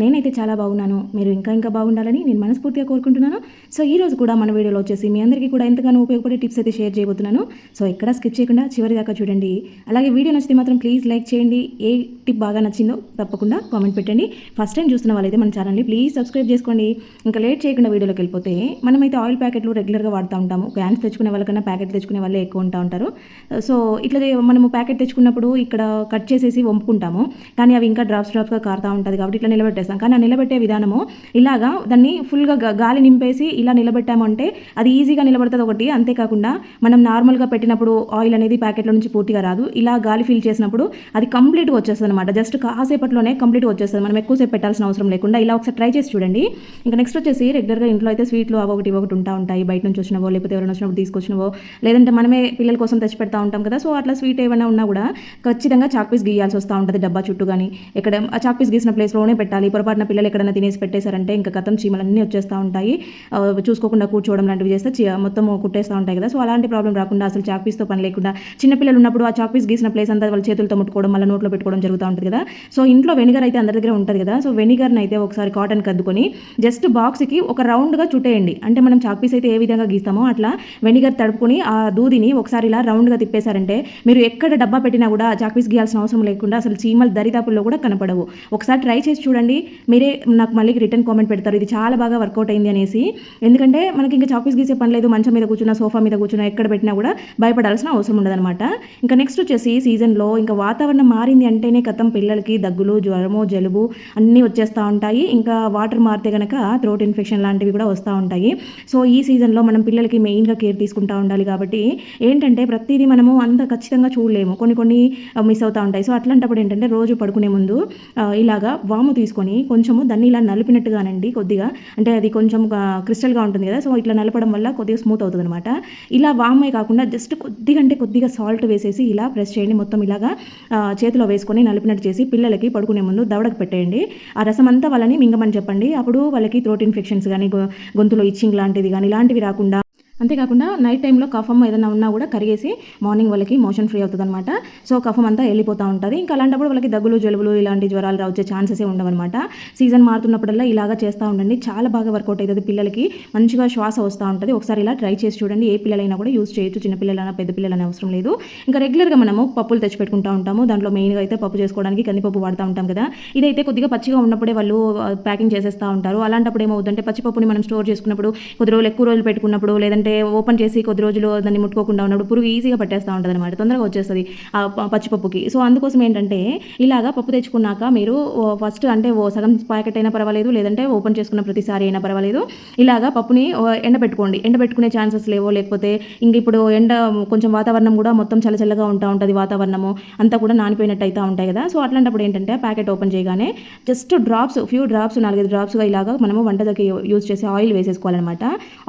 నేనైతే చాలా బాగున్నాను. మీరు ఇంకా ఇంకా బాగుండాలని నేను మనస్ఫూర్తిగా కోరుకుంటున్నాను. సో ఈ రోజు కూడా మన వీడియోలో వచ్చేసి మీ అందరికీ కూడా ఎంతగానో ఉపయోగపడే టిప్స్ అయితే షేర్ చేయబోతున్నాను. సో ఎక్కడ స్కిప్ చేయకుండా చివరి దాకా చూడండి. అలాగే వీడియో నచ్చితే మాత్రం ప్లీజ్ లైక్ చేయండి. ఏ టిప్ బాగా నచ్చిందో తప్పకుండా కామెంట్ పెట్టండి. ఫస్ట్ టైం చూస్తున్న వాళ్ళైతే మన ఛానల్ని ప్లీజ్ సబ్స్క్రైబ్ చేసుకోండి. ఇంకా లేట్ చేయకుండా వీడియోలోకి వెళ్ళిపోతే మనమైతే ఆయిల్ ప్యాకెట్లు రెగ్యులర్గా వాడుతూ ఉంటాము. క్యాన్స్ తెచ్చుకునే వాళ్ళకన్నా ప్యాకెట్ తెచ్చుకునే వాళ్ళే ఎక్కువ ఉంటా ఉంటారు. సో ఇట్లా మనము ప్యాకెట్ తెచ్చుకున్నప్పుడు ఇక్కడ కట్ చేసేసి వంపుకుంటాము. కానీ అవి ఇంకా డ్రాప్స్ డ్రాప్స్గా కారుతూ ఉంటుంది కాబట్టి ఇట్లా నిలబెట్టేస్తాం. కానీ ఆ నిలబెట్టే విధానము ఇలాగా దాన్ని ఫుల్గా గాలి నింపేసి ఇలా నిలబెట్టామంటే అది ఈజీగా నిలబడుతుంది ఒకటి. అంతేకాకుండా మనం నార్మల్గా పెట్టినప్పుడు ఆయిల్ అనేది ప్యాకెట్లో నుంచి పూర్తిగా రాదు. ఇలా గాలి ఫిల్ చేసినప్పుడు అది కంప్లీట్గా వచ్చేస్తుంది అనమాట జస్ట్ కాసేపట్లోనే కంప్లీట్గా వచ్చేస్తుంది. మనం ఎక్కువసేపు పెట్టాల్సిన అవసరం లేకుండా ఇలా ఒకసారి ట్రై చేసి చూడండి. ఇంకా నెక్స్ట్ వచ్చేసి రెగ్యులర్గా ఇంట్లో అయితే స్వీట్లు అవి ఒకటి ఒకటి ఉంటా ఉంటాయి. బయట నుంచి వచ్చినవో లేకపోతే ఎవరైనా వచ్చినప్పుడు తీసుకొచ్చినవో లేదంటే మనమే పిల్లల కోసం తెచ్చి పెడతా ఉంటాం కదా. సో అట్లా స్వీట్ ఏమైనా ఉన్నా కూడా ఖచ్చితంగా చాక్ పీస్ గీయాల్సి వస్తూ ఉంటుంది. డబ్బా చుట్టూ కానీ ఎక్కడ ఆ చాక్ పీస్ గీసిన ప్లేస్లోనే పెట్టాలి. పొరపాటున పిల్లలు ఎక్కడైనా తినేసి పెట్టేశారంటే ఇంకా కథం చీమలన్నీ వచ్చేస్తూ ఉంటాయి. చూసుకోకుండా కూర్చోవడం లాంటివి చేస్తే చీ- మొత్తం కుట్టేస్తూ ఉంటాయి కదా. సో అలాంటి ప్రాబ్లం రాకుండా అసలు చాక్ పీస్తో పని లేకుండా చిన్నపిల్లలు ఉన్నప్పుడు ఆ చాక్పీస్ గీసిన ప్లేస్ అంతా వాళ్ళ చేతులతో ముట్టుకోవడం మళ్ళీ నోట్లో పెట్టుకోవడం జరుగుతూ ఉంటుంది కదా. సో ఇంట్లో వెనిగర్ అయితే అందరి దగ్గర ఉంటుంది కదా. సో వెనిగర్ని అయితే ఒకసారి కాటన్ కద్దుకొని జస్ట్ బాక్స్కి ఒక రౌండ్గా చుట్టేయండి. అంటే మనం చాక్ పీస్ అయితే ఏ విధంగా గీస్తామో అట్లా వెనిగర్ తడుపుకొని ఆ దూదిని ఒకసారి ఇలా రౌండ్గా తిప్పేశారంటే మీరు ఎక్కడ డబ్బా పెట్టినా కూడా చాక్పీస్ గీయాల్సిన అవసరం లేకుండా అసలు చీమలు దరిదాపుల్లో కూడా కనపడవు. ఒకసారి ట్రై చేసి చూడండి. మీరే నాకు మళ్ళీ రిటర్న్ కామెంట్ పెడతారు. ఇది చాలా బాగా వర్కౌట్ అయింది అనేసి. ఎందుకంటే మనకి ఇంకా చాపీస్ గీసే పని లేదు. మంచం మీద కూర్చున్నా సోఫా మీద కూర్చున్నా ఎక్కడ పెట్టినా కూడా భయపడాల్సిన అవసరం ఉండదన్నమాట. ఇంకా నెక్స్ట్ వచ్చేసి సీజన్లో ఇంకా వాతావరణం మారింది అంటేనే కథం పిల్లలకి దగ్గులు జ్వరము జలుబు అన్నీ వచ్చేస్తూ ఉంటాయి. ఇంకా వాటర్ మారితే కనుక థ్రోట్ ఇన్ఫెక్షన్ లాంటివి కూడా వస్తూ ఉంటాయి. సో ఈ సీజన్లో మనం పిల్లలకి మెయిన్గా కేర్ తీసుకుంటూ ఉండాలి కాబట్టి ఏంటంటే ప్రతిదీ మనము అంత ఖచ్చితంగా చూడలేము. కొన్ని కొన్ని మిస్ అవుతూ ఉంటాయి. సో అట్లాంటప్పుడు ఏంటంటే రోజు పడుకునే ముందు ఇలాగా వాము తీసుకొని కొంచెము దాన్ని ఇలా నలిపినట్టుగానండి కొద్దిగా. అంటే అది కొంచెం క్రిస్టల్గా ఉంటుంది కదా సో ఇట్లా నలపడం వల్ల కొద్దిగా స్మూత్ అవుతుంది అనమాట ఇలా వామే కాకుండా జస్ట్ కొద్దిగా అంటే కొద్దిగా సాల్ట్ వేసేసి ఇలా ప్రెస్ చేయండి. మొత్తం ఇలాగా చేతిలో వేసుకొని నలిపినట్టు చేసి పిల్లలకి పడుకునే ముందు దవడకు పెట్టేయండి. ఆ రసం అంతా వాళ్ళని మింగమని చెప్పండి. అప్పుడు వాళ్ళకి థ్రోట్ ఇన్ఫెక్షన్స్ కానీ గొంతులో ఇచ్చింగ్ లాంటిది కానీ ఇలాంటివి రాకుండా అంతేకాకుండా నైట్ టైంలో కఫం ఏదైనా ఉన్నా కూడా కరిగేసి మార్నింగ్ వాళ్ళకి మోషన్ ఫ్రీ అవుతుంది అనమాట సో కఫం అంతా వెళ్ళిపోతూ ఉంటుంది. ఇంకా అలాంటప్పుడు వాళ్ళకి దగ్గులు జలుబులు ఇలాంటి జ్వరాలు వచ్చే ఛాన్సెస్ ఉండవన్నమాట. సీజన్ మారుతున్నప్పుడల్లా ఇలాగా చేస్తూ ఉండండి. చాలా బాగా వర్కౌట్ అవుతుంది పిల్లలకి. మంచిగా శ్వాస వస్తూ ఉంటుంది. ఒకసారి ఇలా ట్రై చేసి చూడండి. ఏ పిల్లలైనా కూడా యూజ్ చేయొచ్చు. చిన్నపిల్లలైనా పెద్ద పిల్లలైనా అవసరం లేదు. ఇంకా రెగ్యులర్గా మనము పప్పులు తెచ్చిపెట్టుకుంటూ ఉంటాము. దాంట్లో మెయిన్గా అయితే పప్పు చేసుకోవడానికి కందిపప్పు వాడుతూ ఉంటాం కదా. ఇదైతే కొద్దిగా పచ్చిగా ఉన్నప్పుడే వాళ్ళు ప్యాకింగ్ చేసేస్తూ ఉంటారు. అలాంటప్పుడు ఏమవుతుందంటే పచ్చిపప్పుని మనం స్టోర్ చేసుకున్నప్పుడు కొద్ది రోజులు ఎక్కువ రోజులు పెట్టుకున్నప్పుడు లేదంటే ఓపెన్ చేసి కొద్ది రోజులు దాన్ని ముట్టుకోకుండా ఉన్నప్పుడు పురుగు ఈజీగా పట్టేస్తూ ఉంటుంది అనమాట తొందరగా వచ్చేస్తుంది ఆ పచ్చిపప్పుకి. సో అందుకోసం ఏంటంటే ఇలాగా పప్పు తెచ్చుకున్నాక మీరు ఫస్ట్ అంటే ఓ సగం ప్యాకెట్ అయినా పర్వాలేదు లేదంటే ఓపెన్ చేసుకున్న ప్రతిసారి అయినా పర్వాలేదు. ఇలాగా పప్పుని ఎండబెట్టుకోండి. ఎండబెట్టుకునే ఛాన్సెస్ లేవో లేకపోతే ఇంక ఇప్పుడు ఎండ కొంచెం వాతావరణం కూడా మొత్తం చల్లచల్లగా ఉంటా ఉంటుంది వాతావరణము. అంతా కూడా నానిపోయినట్టు అవుతా ఉంటాయి కదా. సో అట్లాంటప్పుడు ఏంటంటే ప్యాకెట్ ఓపెన్ చేయగానే జస్ట్ డ్రాప్స్ ఫ్యూ డ్రాప్స్ నాలుగైదు డ్రాప్స్గా ఇలాగా మనము వంటకి యూజ్ చేసి ఆయిల్ వేసేసుకోవాలన్నమాట.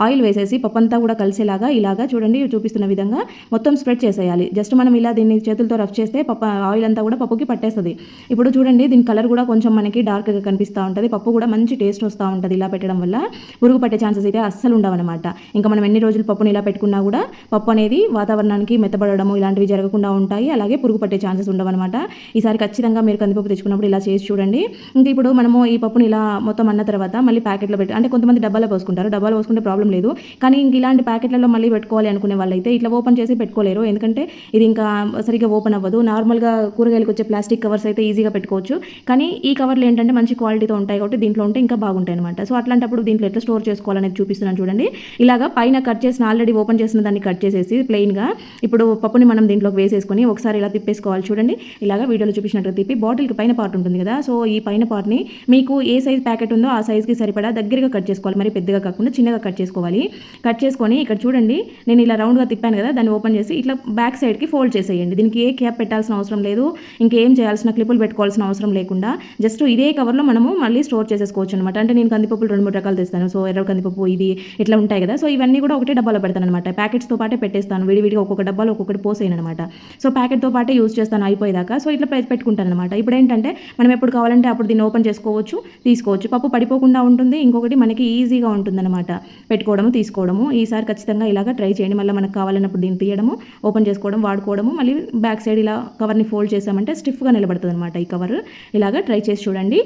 ఆయిల్ వేసేసి పప్పు అంతా కూడా కలిసేలాగా ఇలాగా చూడండి చూపిస్తున్న విధంగా మొత్తం స్ప్రెడ్ చేసేయాలి. జస్ట్ మనం ఇలా దీన్ని చేతులతో రఫ్ చేస్తే పప్పు ఆయిల్ అంతా కూడా పప్పుకి పట్టేస్తుంది. ఇప్పుడు చూడండి దీని కలర్ కూడా కొంచెం మనకి డార్క్గా కనిపిస్తూ ఉంటుంది. పప్పు కూడా మంచి టేస్ట్ వస్తూ ఉంటుంది ఇలా పెట్టడం వల్ల. పురుగు పట్టే ఛాన్సెస్ అయితే అస్సలు ఉండవన్నమాట. ఇంకా మనం ఎన్ని రోజులు పప్పుని ఇలా పెట్టుకున్నా కూడా పప్పు అనేది వాతావరణానికి మెత్తబడడము ఇలాంటివి జరగకుండా ఉంటాయి. అలాగే పురుగు పట్టే ఛాన్సెస్ ఉండవన్నమాట. ఈసారి ఖచ్చితంగా మీరు కందిపప్పు తెచ్చుకున్నప్పుడు ఇలా చేసి చూడండి. ఇంకా ఇప్పుడు మనము ఈ పప్పుని ఇలా మొత్తం అన్న తర్వాత మళ్ళీ ప్యాకెట్లో పెట్టి అంటే కొంతమంది డబ్బాలో పోసుకుంటారు. డబ్బాలో పోసుకుంటే ప్రాబ్లం లేదు. కానీ ఇంక ఇలాంటి ప్యాకెట్లలో మళ్ళీ పెట్టుకోవాలి అనుకునే వాళ్ళైతే ఇట్లా ఓపెన్ చేసి పెట్టుకోలేరు. ఎందుకంటే ఇది ఇంకా సరిగ్గా ఓపెన్ అవ్వదు. నార్మల్గా కూరగాయలకు వచ్చే ప్లాస్టిక్ కవర్స్ అయితే ఈజీగా పెట్టుకోవచ్చు. కానీ ఈ కవర్లు ఏంటంటే మంచి క్వాలిటీతో ఉంటాయి కాబట్టి దీంట్లో ఉంటే ఇంకా బాగుంటాయి అనమాట సో అట్లాంటప్పుడు దీంట్లో ఎట్లా స్టోర్ చేసుకోవాలనేది చూపిస్తున్నాను చూడండి. ఇలాగా పైన కట్ చేసిన ఆల్రెడీ ఓపెన్ చేసిన దాన్ని కట్ చేసేసి ప్లెయిన్గా ఇప్పుడు పప్పుని మనం దీంట్లోకి వేసేసుకొని ఒకసారి ఇలా తిప్పేసుకోవాలి చూడండి. ఇలాగా వీడియోలో చూపించినట్టు తిప్పి బాటిల్కి పైన పార్ట్ ఉంటుంది కదా. సో ఈ పైన పార్ట్ని మీకు ఏ సైజ్ ప్యాకెట్ ఉందో ఆ సైజ్కి సరిపడా దగ్గరగా కట్ చేసుకోవాలి. మరి పెద్దగా కాకుండా చిన్నగా కట్ చేసుకోవాలి. కట్ చేసుకొని ఇక్కడ చూడండి నేను ఇలా రౌండ్గా తిప్పాను కదా దాన్ని ఓపెన్ చేసి ఇట్లా బ్యాక్ సైడ్కి ఫోల్డ్ చేసేయండి. దీనికి ఏ క్యాప్ పెట్టాల్సిన అవసరం లేదు ఇంకేం చేయాల్సిన క్లిప్పులు పెట్టుకోవాల్సిన అవసరం లేకుండా జస్ట్ ఇదే కవర్లో మనము మళ్ళీ స్టోర్ చేసేసుకోవచ్చు అనమాట అంటే నేను కందిపప్పులు రెండు మూడు రకాలు తెస్తాను. సో ఎర్ర కందిపప్పు ఇది ఇట్లా ఉంటాయి కదా. సో ఇవన్నీ కూడా ఒకటే డబ్బాలో పెడతాను అనమాట ప్యాకెట్స్తో పాటే పెట్టేస్తాను. విడివిడిగా ఒక్కొక్క డబ్బాలో ఒక్కొక్కటి పోసేయను అనమాట సో ప్యాకెట్తో పాటే యూజ్ చేస్తాను అయిపోయేదాకా. సో ఇట్లా పెట్టుకుంటాను అనమాట ఇప్పుడు ఏంటంటే మనం ఎప్పుడు కావాలంటే అప్పుడు దీన్ని ఓపెన్ చేసుకోవచ్చు తీసుకోవచ్చు. పప్పు పడిపోకుండా ఉంటుంది. ఇంకొకటి మనకి ఈజీగా ఉంటుంది అనమాట పెట్టుకోవడము తీసుకోవడము. ఈసారి ఒకసారి ఖచ్చితంగా ఇలాగ ట్రై చేయండి. మళ్ళీ మనకు కావాలన్నప్పుడు దీన్ని తీయడము ఓపెన్ చేసుకోవడం వాడుకోవడము మళ్ళీ బ్యాక్ సైడ్ ఇలా కవర్ని ఫోల్డ్ చేసామంటే స్టిఫ్గా నిలబడుతుంది అనమాట ఈ కవర్ ఇలాగ ట్రై చేసి చూడండి.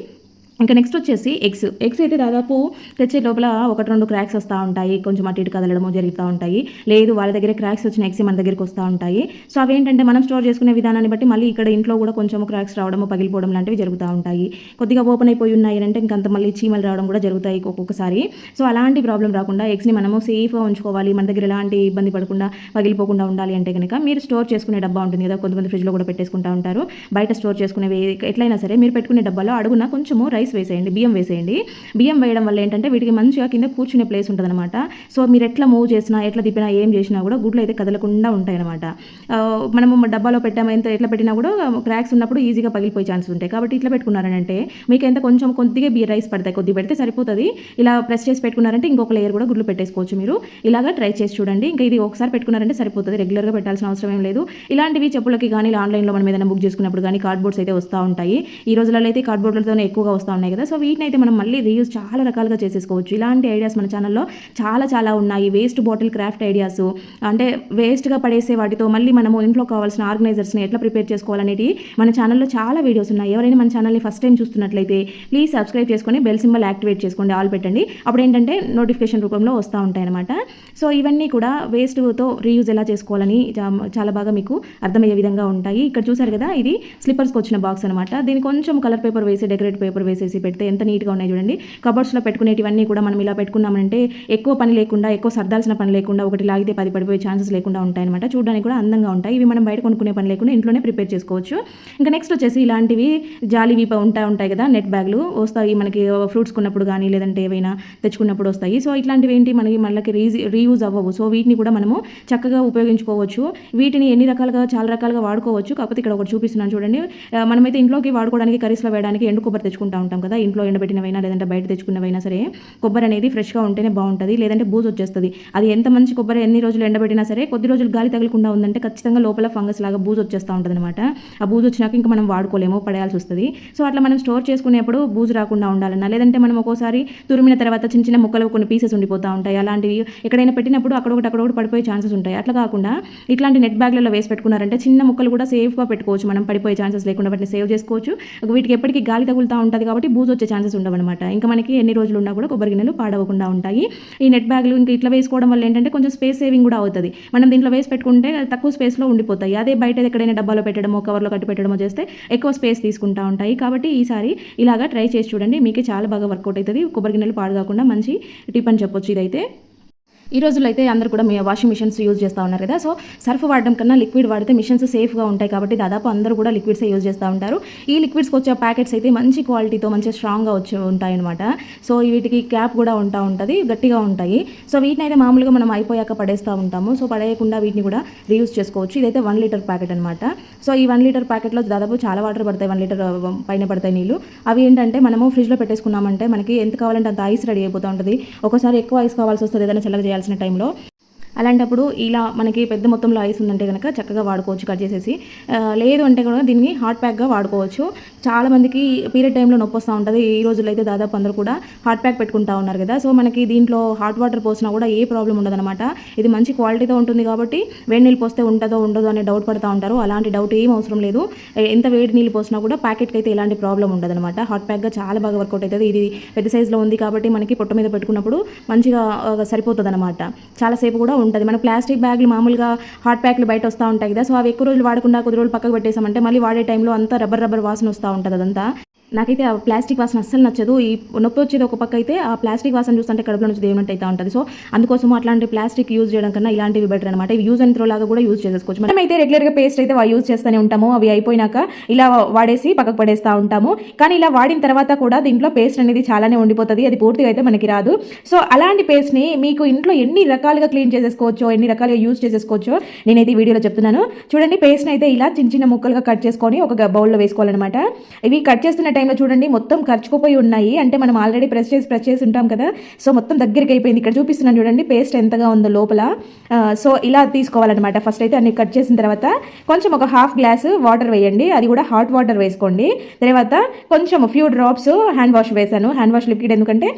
ఇంకా నెక్స్ట్ వచ్చేసి ఎగ్స్. ఎగ్స్ అయితే దాదాపు తెచ్చే లోపల ఒకటి రెండు క్రాక్స్ వస్తూ ఉంటాయి. కొంచెం అటు ఇటు కదలడము జరుగుతూ ఉంటాయి. లేదు వాళ్ళ దగ్గర క్రాక్స్ వచ్చిన ఎగ్స్ మన దగ్గరికి వస్తూ ఉంటాయి. సో అవేంటంటే మనం స్టోర్ చేసుకునే విధానాన్ని బట్టి మళ్ళీ ఇక్కడ ఇంట్లో కూడా కొంచెం క్రాక్స్ రావడము పగిలిపోవడం లాంటివి జరుగుతూ ఉంటాయి. కొద్దిగా ఓపెన్ అయిపోయి ఉన్నాయి అంటే ఇంకంత మళ్ళీ చీమలు రావడం కూడా జరుగుతాయి ఒక్కొక్కసారి. సో అలాంటి ప్రాబ్లం రాకుండా ఎగ్స్ని మనము సేఫ్గా ఉంచుకోవాలి. మన దగ్గర ఎలాంటి ఇబ్బంది పడకుండా పగిలిపోకుండా ఉండాలి అంటే కనుక మీరు స్టోర్ చేసుకునే డబ్బా ఉంటుంది కదా కొంతమంది ఫ్రిడ్జ్లో కూడా పెట్టేసుకుంటూ ఉంటారు. బయట స్టోర్ చేసుకునేవి ఎట్లయినా సరే మీరు పెట్టుకునే డబ్బాలో అడుగున కొంచెము రైస్ వేసేయండి బియ్యం వేసేయండి. బియ్యం వేయడం వల్ల ఏంటంటే వీటికి మంచిగా కింద కూర్చునే ప్లేస్ ఉంటుందన్నమాట. సో మీరు ఎట్లా మూవ్ చేసినా ఎట్లా తిప్పినా ఏం చేసినా కూడా గుడ్లు అయితే కదలకుండా ఉంటాయన్నమాట. మనము డబ్బాలో పెట్టాము ఎంత ఎట్లా పెట్టినా కూడా క్రాక్స్ ఉన్నప్పుడు ఈజీగా పగిలిపోయే ఛాన్సెస్ ఉంటాయి. కాబట్టి ఇట్లా పెట్టుకున్నారంటే మీకు ఎంత కొంచెం కొద్దిగా బియ్య రైస్ పడతాయి. కొద్దిగా పెడితే సరిపోతుంది. ఇలా ప్రెస్ చేసి పెట్టుకున్నారంటే ఇంకొక లేయర్ కూడా గుడ్లు పెట్టేసుకోవచ్చు మీరు. ఇలాగా ట్రై చేసి చూడండి. ఇంకా ఇది ఒకసారి పెట్టుకున్నారంటే సరిపోతుంది. రెగ్యులర్గా పెట్టాల్సిన అవసరం ఏం లేదు. ఇలాంటివి చెప్పులకి కానీ ఆన్లైన్లో మనం ఏదైనా బుక్ చేసుకున్నప్పుడు కానీ కార్డ్బోర్డ్స్ అయితే వస్తూ ఉంటాయి. ఈ రోజులలో అయితే కార్డ్బోర్డ్లతోనే ఎక్కువగా వస్తూ ఉన్నాయి కదా. సో వీటిని అయితే మనం మళ్ళీ రీయూజ్ చాలా రకాలుగా చేసేసుకోవచ్చు. ఇలాంటి ఐడియాస్ మన ఛానల్లో చాలా చాలా ఉన్నాయి. వేస్ట్ బాటిల్ క్రాఫ్ట్ ఐడియాస్ అంటే వేస్ట్గా పడేసే వాటితో మళ్ళీ మనము ఇంట్లో కావాల్సిన ఆర్గనైజర్స్ని ఎట్లా ప్రిపేర్ చేసుకోవాలనేది మన ఛానల్లో చాలా వీడియోస్ ఉన్నాయి. ఎవరైనా మన ఛానల్ని ఫస్ట్ టైం చూస్తున్నట్లయితే ప్లీజ్ సబ్స్క్రైబ్ చేసుకొని బెల్ సింబల్ యాక్టివేట్ చేసుకోండి ఆల్ పెట్టండి. అప్పుడు ఏంటంటే నోటిఫికేషన్ రూపంలో వస్తూ ఉంటాయన్నమాట సో ఇవన్నీ కూడా వేస్ట్తో రీయూజ్ ఎలా చేసుకోవాలని చా- చాలా బాగా మీకు అర్థమయ్యే విధంగా ఉంటాయి. ఇక్కడ చూసారు కదా ఇది స్లిప్పర్స్కి వచ్చిన బాక్స్ అనమాట దీని కొంచెం కలర్ పేపర్ వేసి డెకరేట్ పేపర్ వేసి వేసేసి పెడితే ఎంత నీట్గా ఉన్నాయి చూడండి. కబర్డ్స్లో పెట్టుకునేటివన్నీ కూడా మనం ఇలా పెట్టుకున్నామంటే ఎక్కువ పని లేకుండా ఎక్కువ సర్దాల్సిన పని లేకుండా ఒకటి లాగితే పది పడిపోయే ఛాన్సెస్ లేకుండా ఉంటాయన్నమాట. చూడడానికి కూడా అందంగా ఉంటాయి. ఇవి మనం బయట కొనుక్కునే పని లేకుండా ఇంట్లోనే ప్రిపేర్ చేసుకోవచ్చు. ఇంకా నెక్స్ట్ వచ్చేసి ఇలాంటివి జాలి వీప ఉంటా ఉంటాయి కదా నెట్ బ్యాగ్లు. వస్తాయి మనకి ఫ్రూట్స్ కొన్నప్పుడు కానీ లేదంటే ఏవైనా తెచ్చుకున్నప్పుడు వస్తాయి. సో ఇట్లాంటివి ఏంటి మనకి మళ్ళీ రీజ్ రీయూజ్ అవ్వవు. సో వీటిని కూడా మనము చక్కగా ఉపయోగించుకోవచ్చు. వీటిని ఎన్ని రకాలుగా చాలా రకాలుగా వాడుకోవచ్చు. కాకపోతే ఇక్కడ ఒకటి చూపిస్తున్నాను చూడండి. మనమైతే ఇంట్లోకి వాడుకోవడానికి కర్రీస్లో వేయడానికి ఎండు కొబ్బరి తెచ్చుకుంటా ఉంటాం. కదా ఇంట్లో ఎండబెట్టినవైనా లేదంటే బయట తెచ్చుకున్నవైనా సరే కొబ్బరి అనేది ఫ్రెష్గా ఉంటేనే బాగుంటుంది లేదంటే బూజు వచ్చేస్తుంది. అది ఎంత మంచి కొబ్బరి ఎన్ని రోజులు ఎండబెట్టినా సరే కొద్ది రోజులు గాలి తగలకుండా ఉందంటే ఖచ్చితంగా లోపల ఫంగస్ లాగా బూజు వచ్చేస్తూ ఉంటుంది అనమాట ఆ బూజు వచ్చినాక ఇంకా మనం వాడుకోలేము పడేయాల్సి వస్తుంది. సో అట్లా మనం స్టోర్ చేసుకునేప్పుడు బూజు రాకుండా ఉండాలన్నా లేదంటే మనం ఒక్కోసారి తురిమిన తర్వాత చిన్న చిన్న ముక్కలు కొన్ని పీసెస్ ఉండిపోతూ ఉంటాయి అలాంటివి ఎక్కడైనా పెట్టినప్పుడు అక్కడొకటి అక్కడొకటి పడిపోయే ఛాన్సెస్ ఉంటాయి. అట్లా కాకుండా ఇట్లాంటి నెట్ బ్యాగ్లలో వేసి పెట్టుకున్నారంటే చిన్న ముక్కలు కూడా సేఫ్గా పెట్టుకోవచ్చు. మనం పడిపోయే ఛాన్సెస్ లేకుండా వాటిని సేవ్ చేసుకోవచ్చు. వీటికి ఎప్పటికీ గాలి తగులుతూ ఉంటుంది కాబట్టి బూజు వచ్చే ఛాన్సెస్ ఉండవన్నమాట. ఇంకా మనకి ఎన్ని రోజులు ఉన్నా కూడా కొబ్బరి గిన్నెలు పాడవకుండా ఉంటాయి. ఈ నెట్ బ్యాగ్లు ఇంకా ఇట్లా వేసుకోవడం వల్ల ఏంటంటే కొంచెం స్పేస్ సేవింగ్ కూడా అవుతుంది. మనం దీంట్లో వేసి పెట్టుకుంటే తక్కువ స్పేస్లో ఉండిపోతాయి. అదే బయట ఎక్కడైనా డబ్బాలో పెట్టడమో కవర్లో కట్టి పెట్టడమో చేస్తే ఎక్కువ స్పేస్ తీసుకుంటా ఉంటాయి. కాబట్టి ఈసారి ఇలాగా ట్రై చేసి చూడండి. మీకు చాలా బాగా వర్కౌట్ అవుతుంది. కొబ్బరి గిన్నెలు పాడు కాకుండా మంచి టిప్ అని చెప్పొచ్చు ఇదైతే. ఈ రోజుల్లో అయితే అందరూ కూడా మీ వాషింగ్ మిషన్స్ యూజ్ చేస్తూ ఉన్నారు కదా. సో సర్ఫ్ వాడడం కన్నా లిక్విడ్ వాడితే మిషన్స్ సేఫ్గా ఉంటాయి కాబట్టి దాదాపు అందరూ కూడా లిక్విడ్సే యూజ్ చేస్తూ ఉంటారు. ఈ లిక్విడ్స్కి వచ్చే ప్యాకెట్స్ అయితే మంచి క్వాలిటీతో మంచి స్ట్రాంగ్గా వచ్చి ఉంటాయి అనమాట సో వీటికి క్యాప్ కూడా ఉంటా ఉంటుంది గట్టిగా ఉంటాయి. సో వీటిని అయితే మామూలుగా మనం అయిపోయాక పడేస్తూ ఉంటాము. సో పడేయకుండా వీటిని కూడా రీయూజ్ చేసుకోవచ్చు. ఇదైతే వన్ లీటర్ ప్యాకెట్ అనమాట సో ఈ వన్ లీటర్ ప్యాకెట్లో దాదాపు చాలా వాటర్ పడతాయి వన్ లీటర్ పైన పడతాయి నీళ్ళు అవి ఏంటంటే మనము ఫ్రిడ్జ్లో పెట్టేసుకున్నామంటే మనకి ఎంత కావాలంటే అంత ఐస్ రెడీ అయిపోతూ ఉంటుంది. ఒకసారి ఎక్కువ ఐస్ కావాల్సి వస్తుంది ఏదైనా చల్లగా చేయాల్సిన టైంలో అలాంటప్పుడు ఇలా మనకి పెద్ద మొత్తంలో ఐస్ ఉందంటే కనుక చక్కగా వాడుకోవచ్చు కట్ చేసేసి. లేదు అంటే కూడా దీన్ని హాట్ ప్యాక్గా వాడుకోవచ్చు. చాలా మందికి పీరియడ్ టైంలో నొప్పి వస్తూ ఉంటుంది. ఈ రోజుల్లో అయితే దాదాపు అందరూ కూడా హాట్ ప్యాక్ పెట్టుకుంటా ఉన్నారు కదా. సో మనకి దీంట్లో హాట్ వాటర్ పోసినా కూడా ఏ ప్రాబ్లం ఉండదన్నమాట. ఇది మంచి క్వాలిటీతో ఉంటుంది కాబట్టి వేడి నీళ్ళు పోస్తే ఉంటుందో ఉండదో అనే డౌట్ పడుతూ ఉంటారు. అలాంటి డౌట్ ఏం అవసరం లేదు. ఎంత వేడి నీళ్ళు పోసినా కూడా ప్యాకెట్కి అయితే ఎలాంటి ప్రాబ్లం ఉండదన్నమాట. హాట్ ప్యాక్గా చాలా బాగా వర్కౌట్ అవుతుంది. ఇది పెద్ద సైజులో ఉంది కాబట్టి మనకి పొట్ట మీద పెట్టుకున్నప్పుడు మంచిగా సరిపోతుంది అనమాట చాలాసేపు కూడా ఉంటుంది. మన ప్లాస్టిక్ బ్యాగులు మామూలుగా హాట్ ప్యాక్లు బయట వస్తూ ఉంటాయి కదా సో అవి ఎక్కువ రోజులు వాడకుండా కొద్ది రోజులు పక్కకు పెట్టేసామంటే మళ్ళీ వాడే టైంలో అంతా రబ్బర్ రబ్బర్ వాసన వస్తూ ఉంటుంది అదంతా. నాకైతే ఆ ప్లాస్టిక్ వాసన అస్సలు నచ్చదు. ఈ నొప్పి వచ్చేది ఒక పక్క అయితే ఆ ప్లాస్టిక్ వాసన చూస్తుంటే కడుపులో నుంచి దేవునట్టు అయితే ఉంటుంది. సో అందుకోసం అట్లాంటి ప్లాస్టిక్ యూజ్ చేయడం కన్నా ఇలాంటివి బెటర్ అనమాట ఇవి యూజ్ అండ్ త్రో లాగా కూడా యూజ్ చేసుకోవచ్చు. మనం అయితే రెగ్యులర్గా పేస్ట్ అయితే యూజ్ చేస్తూనే ఉంటాము. అవి అయిపోయినాక ఇలా వాడేసి పక్కకు పడేస్తూ ఉంటాము. కానీ ఇలా వాడిన తర్వాత కూడా దీంట్లో పేస్ట్ అనేది చాలానే ఉండిపోతుంది. అది పూర్తిగా అయితే మనకి రాదు. సో అలాంటి పేస్ట్ని మీకు ఇంట్లో ఎన్ని రకాలుగా క్లీన్ చేసేసుకోవచ్చో ఎన్ని రకాలుగా యూజ్ చేసేసుకోవచ్చో నేనైతే ఈ వీడియోలో చెప్తున్నాను. చూడండి పేస్ట్ని అయితే ఇలా చిన్న చిన్న ముక్కలుగా కట్ చేసుకొని ఒక బౌల్లో వేసుకోవాలన్నమాట. ఇవి కట్ చేస్తున్న టైంలో చూడండి మొత్తం ఖర్చుకుపోయి ఉన్నాయి. అంటే మనం ఆల్రెడీ ప్రెస్ చేసి ప్రెస్ చేసి ఉంటాం కదా. సో మొత్తం దగ్గరికి అయిపోయింది. ఇక్కడ చూపిస్తున్నాను చూడండి పేస్ట్ ఎంతగా ఉందో లోపల. సో ఇలా తీసుకోవాలన్నమాట. ఫస్ట్ అయితే అన్ని కట్ చేసిన తర్వాత కొంచెం ఒక హాఫ్ గ్లాస్ వాటర్ వేయండి. అది కూడా హాట్ వాటర్ వేసుకోండి. తర్వాత కొంచెం ఫ్యూ డ్రాప్స్ హ్యాండ్ వాష్ వేసాను హ్యాండ్ వాష్ లిక్విడ్ ఎందుకంటే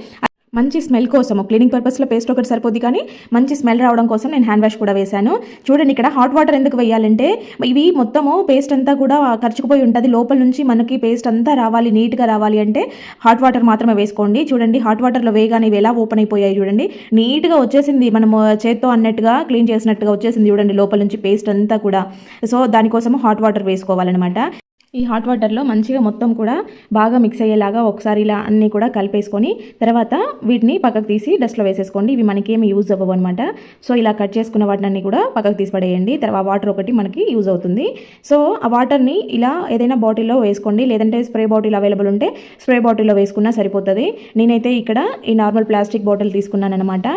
మంచి స్మెల్ కోసం క్లీనింగ్ పర్పస్లో పేస్ట్ ఒకటి సరిపోద్ది కానీ మంచి స్మెల్ రావడం కోసం నేను హ్యాండ్ వాష్ కూడా వేశాను. చూడండి ఇక్కడ హాట్ వాటర్ ఎందుకు వేయాలంటే ఇవి మొత్తము పేస్ట్ అంతా కూడా ఖర్చుకుపోయి ఉంటుంది. లోపల నుంచి మనకి పేస్ట్ అంతా రావాలి నీట్గా రావాలి అంటే హాట్ వాటర్ మాత్రమే వేసుకోండి. చూడండి హాట్ వాటర్లో వేయగానే ఇవి ఎలా ఓపెన్ అయిపోయాయి చూడండి. నీట్గా వచ్చేసింది మనము చేత్తో అన్నట్టుగా క్లీన్ చేసినట్టుగా వచ్చేసింది చూడండి లోపల నుంచి పేస్ట్ అంతా కూడా. సో దానికోసము హాట్ వాటర్ వేసుకోవాలన్నమాట. ఈ హాట్ వాటర్లో మంచిగా మొత్తం కూడా బాగా మిక్స్ అయ్యేలాగా ఒకసారి ఇలా అన్నీ కూడా కలిపేసుకొని తర్వాత వీటిని పక్కకు తీసి డస్ట్లో వేసేసుకోండి. ఇవి మనకి ఏమి యూజ్ అవ్వవు అనమాట సో ఇలా కట్ చేసుకున్న వాటిని కూడా పక్కకు తీసి పడేయండి తర్వాత వాటర్ ఒకటి మనకి యూజ్ అవుతుంది. సో ఆ వాటర్ని ఇలా ఏదైనా బాటిల్లో వేసుకోండి. లేదంటే స్ప్రే బాటిల్ అవైలబుల్ ఉంటే స్ప్రే బాటిల్లో వేసుకున్నా సరిపోతుంది. నేనైతే ఇక్కడ ఈ నార్మల్ ప్లాస్టిక్ బాటిల్ తీసుకున్నాను అనమాట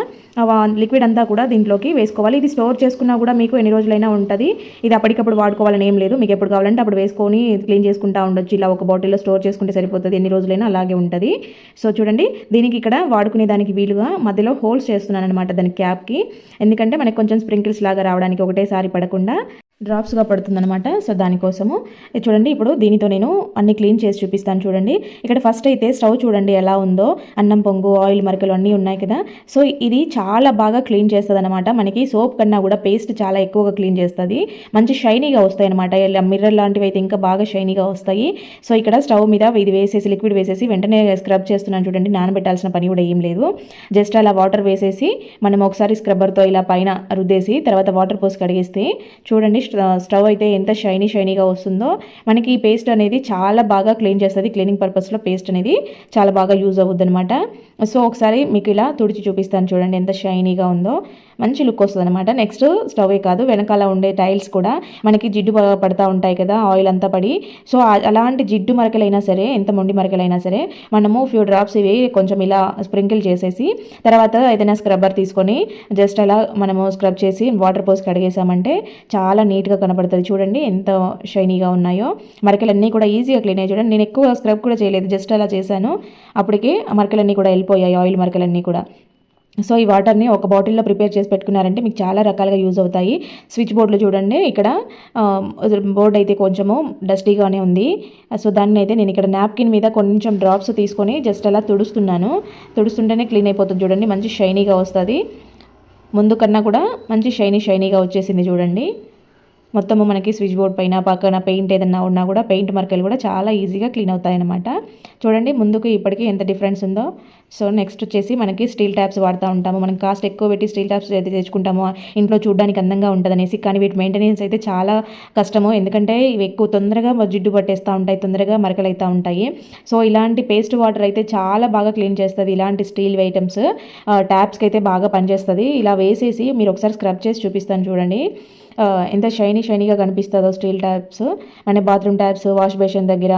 లిక్విడ్ అంతా కూడా దీంట్లోకి వేసుకోవాలి. ఇది స్టోర్ చేసుకున్నా కూడా మీకు ఎన్ని రోజులైనా ఉంటుంది. ఇది అప్పటికప్పుడు వాడుకోవాలని ఏం లేదు. మీకు ఎప్పుడు కావాలంటే అప్పుడు వేసుకొని క్లీన్ చేసుకుంటా ఉండొచ్చు. ఇలా ఒక బాటిల్లో స్టోర్ చేసుకుంటే సరిపోతుంది. ఎన్ని రోజులైనా అలాగే ఉంటుంది. సో చూడండి దీనికి ఇక్కడ వాడుకునే దానికి వీలుగా మధ్యలో హోల్స్ చేస్తున్నాను అనమాట దాని క్యాప్కి. ఎందుకంటే మనకి కొంచెం స్ప్రింకిల్స్ లాగా రావడానికి ఒకటేసారి పడకుండా డ్రాప్స్గా పడుతుందనమాట సో దానికోసము. ఇది చూడండి ఇప్పుడు దీనితో నేను అన్ని క్లీన్ చేసి చూపిస్తాను చూడండి. ఇక్కడ ఫస్ట్ అయితే స్టవ్ చూడండి ఎలా ఉందో. అన్నం పొంగు ఆయిల్ మరకలు అన్నీ ఉన్నాయి కదా. సో ఇది చాలా బాగా క్లీన్ చేస్తుంది అనమాట మనకి సోప్ కన్నా కూడా పేస్ట్ చాలా ఎక్కువగా క్లీన్ చేస్తుంది. మంచి షైనీగా వస్తాయి అనమాట మిర్రర్ లాంటివి అయితే ఇంకా బాగా షైనీగా వస్తాయి. సో ఇక్కడ స్టవ్ మీద ఇది వేసేసి లిక్విడ్ వేసేసి వెంటనే స్క్రబ్ చేస్తున్నాను చూడండి. నానబెట్టాల్సిన పని కూడా ఏం లేదు. జస్ట్ అలా వాటర్ వేసేసి మనం ఒకసారి స్క్రబ్బర్తో ఇలా పైన రుద్దేసి తర్వాత వాటర్ పోసి కడిగేస్తే చూడండి స్టవ్ అయితే ఎంత షైనీ షైనీగా వస్తుందో మనకి ఈ పేస్ట్ అనేది చాలా బాగా క్లీన్ చేస్తుంది. క్లీనింగ్ పర్పస్లో పేస్ట్ అనేది చాలా బాగా యూజ్ అవుద్ది అనమాట సో ఒకసారి మీకు ఇలా తుడిచి చూపిస్తాను చూడండి ఎంత షైనీగా ఉందో. మంచి లుక్ వస్తుంది అనమాట నెక్స్ట్ స్టవే కాదు వెనకాల ఉండే టైల్స్ కూడా మనకి జిడ్డు పడతా ఉంటాయి కదా ఆయిల్ అంతా పడి. సో అలాంటి జిడ్డు మరకలైనా సరే ఎంత మొండి మరకలైనా సరే మనము ఫ్యూ డ్రాప్స్ ఇవి కొంచెం ఇలా స్ప్రింకిల్ చేసేసి తర్వాత ఏదైనా స్క్రబ్బర్ తీసుకొని జస్ట్ అలా మనము స్క్రబ్ చేసి వాటర్ పోసి కడిగేసామంటే చాలా నీట్గా కనపడుతుంది. చూడండి ఎంత షైనీగా ఉన్నాయో. మరకలన్నీ కూడా ఈజీగా క్లీన్ అయ్యి చూడండి. నేను ఎక్కువ స్క్రబ్ కూడా చేయలేదు జస్ట్ అలా చేశాను. అప్పటికే ఆ మరకలన్నీ కూడా వెళ్ళిపోయాయి ఆయిల్ మరకలన్నీ కూడా. సో ఈ వాటర్ని ఒక బాటిల్లో ప్రిపేర్ చేసి పెట్టుకున్నారంటే మీకు చాలా రకాలుగా యూజ్ అవుతాయి. స్విచ్ బోర్డులో చూడండి ఇక్కడ బోర్డ్ అయితే కొంచెము డస్టీగానే ఉంది. సో దాన్ని అయితే నేను ఇక్కడ నాప్కిన్ మీద కొంచెం డ్రాప్స్ తీసుకొని జస్ట్ అలా తుడుస్తున్నాను. తుడుస్తుంటేనే క్లీన్ అయిపోతుంది చూడండి మంచి షైనీగా వస్తుంది. ముందు కన్నా కూడా మంచి షైనీ షైనీగా వచ్చేసింది చూడండి. మొత్తము మనకి స్విచ్ బోర్డ్ పైన పక్కన పెయింట్ ఏదన్నా ఉన్నా కూడా పెయింట్ మరకలు కూడా చాలా ఈజీగా క్లీన్ అవుతాయన్నమాట. చూడండి ముందుకు ఇప్పటికీ ఎంత డిఫరెన్స్ ఉందో. సో నెక్స్ట్ వచ్చేసి మనకి స్టీల్ ట్యాప్స్ వాడుతూ ఉంటాము. మనం కాస్ట్ ఎక్కువ పెట్టి స్టీల్ ట్యాప్స్ అయితే తెచ్చుకుంటామో ఇంట్లో చూడడానికి అందంగా ఉంటుందనేసి కానీ వీటి మెయింటెనెన్స్ అయితే చాలా కష్టము. ఎందుకంటే ఇవి ఎక్కువ తొందరగా జిడ్డు పట్టేస్తూ ఉంటాయి తొందరగా మరకలు అవుతూ ఉంటాయి. సో ఇలాంటి పేస్ట్ వాటర్ అయితే చాలా బాగా క్లీన్ చేస్తుంది ఇలాంటి స్టీల్ ఐటమ్స్ ట్యాప్స్కి అయితే బాగా పనిచేస్తుంది. ఇలా వేసేసి మీరు ఒకసారి స్క్రబ్ చేసి చూపిస్తాను చూడండి. ఎంత షైనీ షైనీగా కనిపిస్తుందో స్టీల్ ట్యాప్స్ అంటే బాత్రూమ్ ట్యాప్స్ వాష్ బేషన్ దగ్గర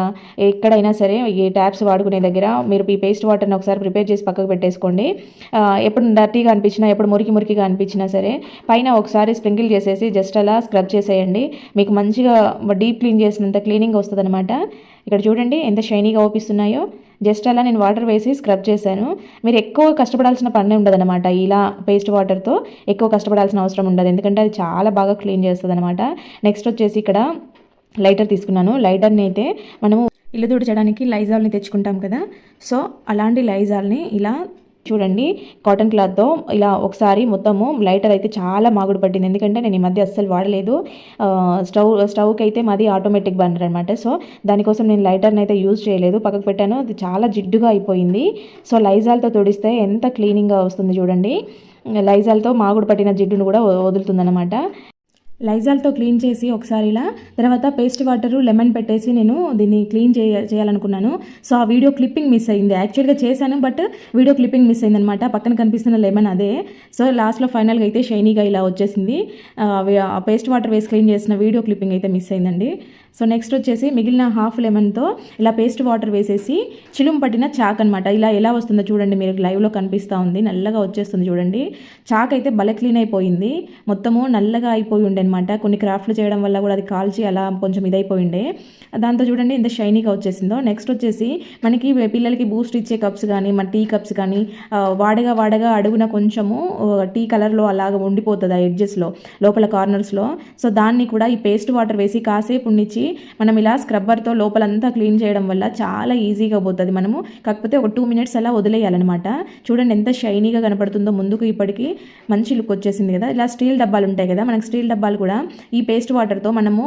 ఎక్కడైనా సరే ఈ ట్యాప్స్ వాడుకునే దగ్గర మీరు ఈ పేస్ట్ వాటర్ని ఒకసారి ప్రిపేర్ చేసి పక్కకు పెట్టేసుకోండి. ఎప్పుడు డర్టీగా అనిపించినా ఎప్పుడు మురికి మురికిగా అనిపించినా సరే పైన ఒకసారి స్ప్రింకిల్ చేసేసి జస్ట్ అలా స్క్రబ్ చేసేయండి. మీకు మంచిగా డీప్ క్లీన్ చేసినంత క్లీనింగ్ వస్తుంది ఇక్కడ చూడండి ఎంత షైనీగా ఓపిస్తున్నాయో. జస్ట్ అలా నేను వాటర్ వేసి స్క్రబ్ చేశాను. మీరు ఎక్కువ కష్టపడాల్సిన పని ఉండదన్నమాట. ఇలా పేస్ట్ వాటర్తో ఎక్కువ కష్టపడాల్సిన అవసరం ఉండదు. ఎందుకంటే అది చాలా బాగా క్లీన్ చేస్తుంది అనమాట నెక్స్ట్ వచ్చేసి ఇక్కడ లైటర్ తీసుకున్నాను. లైటర్ని అయితే మనము ఇల్లు తుడచడానికి లైజాల్ని తెచ్చుకుంటాం కదా. సో అలాంటి లైజాల్ని ఇలా చూడండి కాటన్ క్లాత్తో ఇలా ఒకసారి మొత్తము లైటర్ అయితే చాలా మాగుడు పట్టింది. ఎందుకంటే నేను ఈ మధ్య అస్సలు వాడలేదు. స్టవ్ స్టవ్కి అయితే మాది ఆటోమేటిక్ బర్నర్ అనమాట సో దానికోసం నేను లైటర్ని అయితే యూజ్ చేయలేదు. పక్కకు పెట్టాను. అది చాలా జిడ్డుగా అయిపోయింది. సో లైజాల్తో తుడిస్తే ఎంత క్లీనింగ్గా వస్తుంది చూడండి. లైజాల్తో మాగుడు పట్టిన జిడ్డును కూడా వదులుతుందన్నమాట. లైజాల్తో క్లీన్ చేసి ఒకసారి ఇలా తర్వాత పేస్ట్ వాటరు లెమన్ పెట్టేసి నేను దీన్ని క్లీన్ చేయ చేయాలనుకున్నాను. సో ఆ వీడియో క్లిప్పింగ్ మిస్ అయింది. యాక్చువల్గా చేశాను బట్ వీడియో క్లిప్పింగ్ మిస్ అయిందనమాట పక్కన కనిపిస్తున్న లెమన్ అదే. సో లాస్ట్లో ఫైనల్గా అయితే షైనీగా ఇలా వచ్చేసింది. ఆ, పేస్ట్ వాటర్ వేసి క్లీన్ చేసిన వీడియో క్లిప్పింగ్ అయితే మిస్ అయిందండి. సో నెక్స్ట్ వచ్చేసి మిగిలిన హాఫ్ లెమన్తో ఇలా పేస్ట్ వాటర్ వేసేసి చిలుం పట్టిన చాక్ అనమాట ఇలా ఎలా వస్తుందో చూడండి మీరు లైవ్లో కనిపిస్తూ ఉంది. నల్లగా వచ్చేస్తుంది చూడండి. చాక్ అయితే భలే క్లీన్ అయిపోయింది. మొత్తము నల్లగా అయిపోయి ఉండే అనమాట కొన్ని క్రాఫ్ట్లు చేయడం వల్ల కూడా అది కాల్చి అలా కొంచెం ఇదైపోయిండే దాంతో చూడండి ఎంత షైనీగా వచ్చేసిందో. నెక్స్ట్ వచ్చేసి మనకి పిల్లలకి బూస్ట్ ఇచ్చే కప్స్ కానీ మన టీ కప్స్ కానీ వాడగా వాడగా అడుగున కొంచెము టీ కలర్లో అలాగ ఉండిపోతుంది ఆ ఎడ్జెస్లో లోపల కార్నర్స్లో. సో దాన్ని కూడా ఈ పేస్ట్ వాటర్ వేసి కాసేపు ఉండిచ్చి వచ్చి మనం ఇలా స్క్రబ్బర్తో లోపలంతా క్లీన్ చేయడం వల్ల చాలా ఈజీగా పోతుంది. మనము కాకపోతే ఒక టూ మినిట్స్ అలా వదిలేయాలన్నమాట. చూడండి ఎంత షైనీగా కనపడుతుందో ముందుకు ఇప్పటికి మంచి లుక్ వచ్చేసింది కదా. ఇలా స్టీల్ డబ్బాలు ఉంటాయి కదా. మనకి స్టీల్ డబ్బాలు కూడా ఈ పేస్ట్ వాటర్తో మనము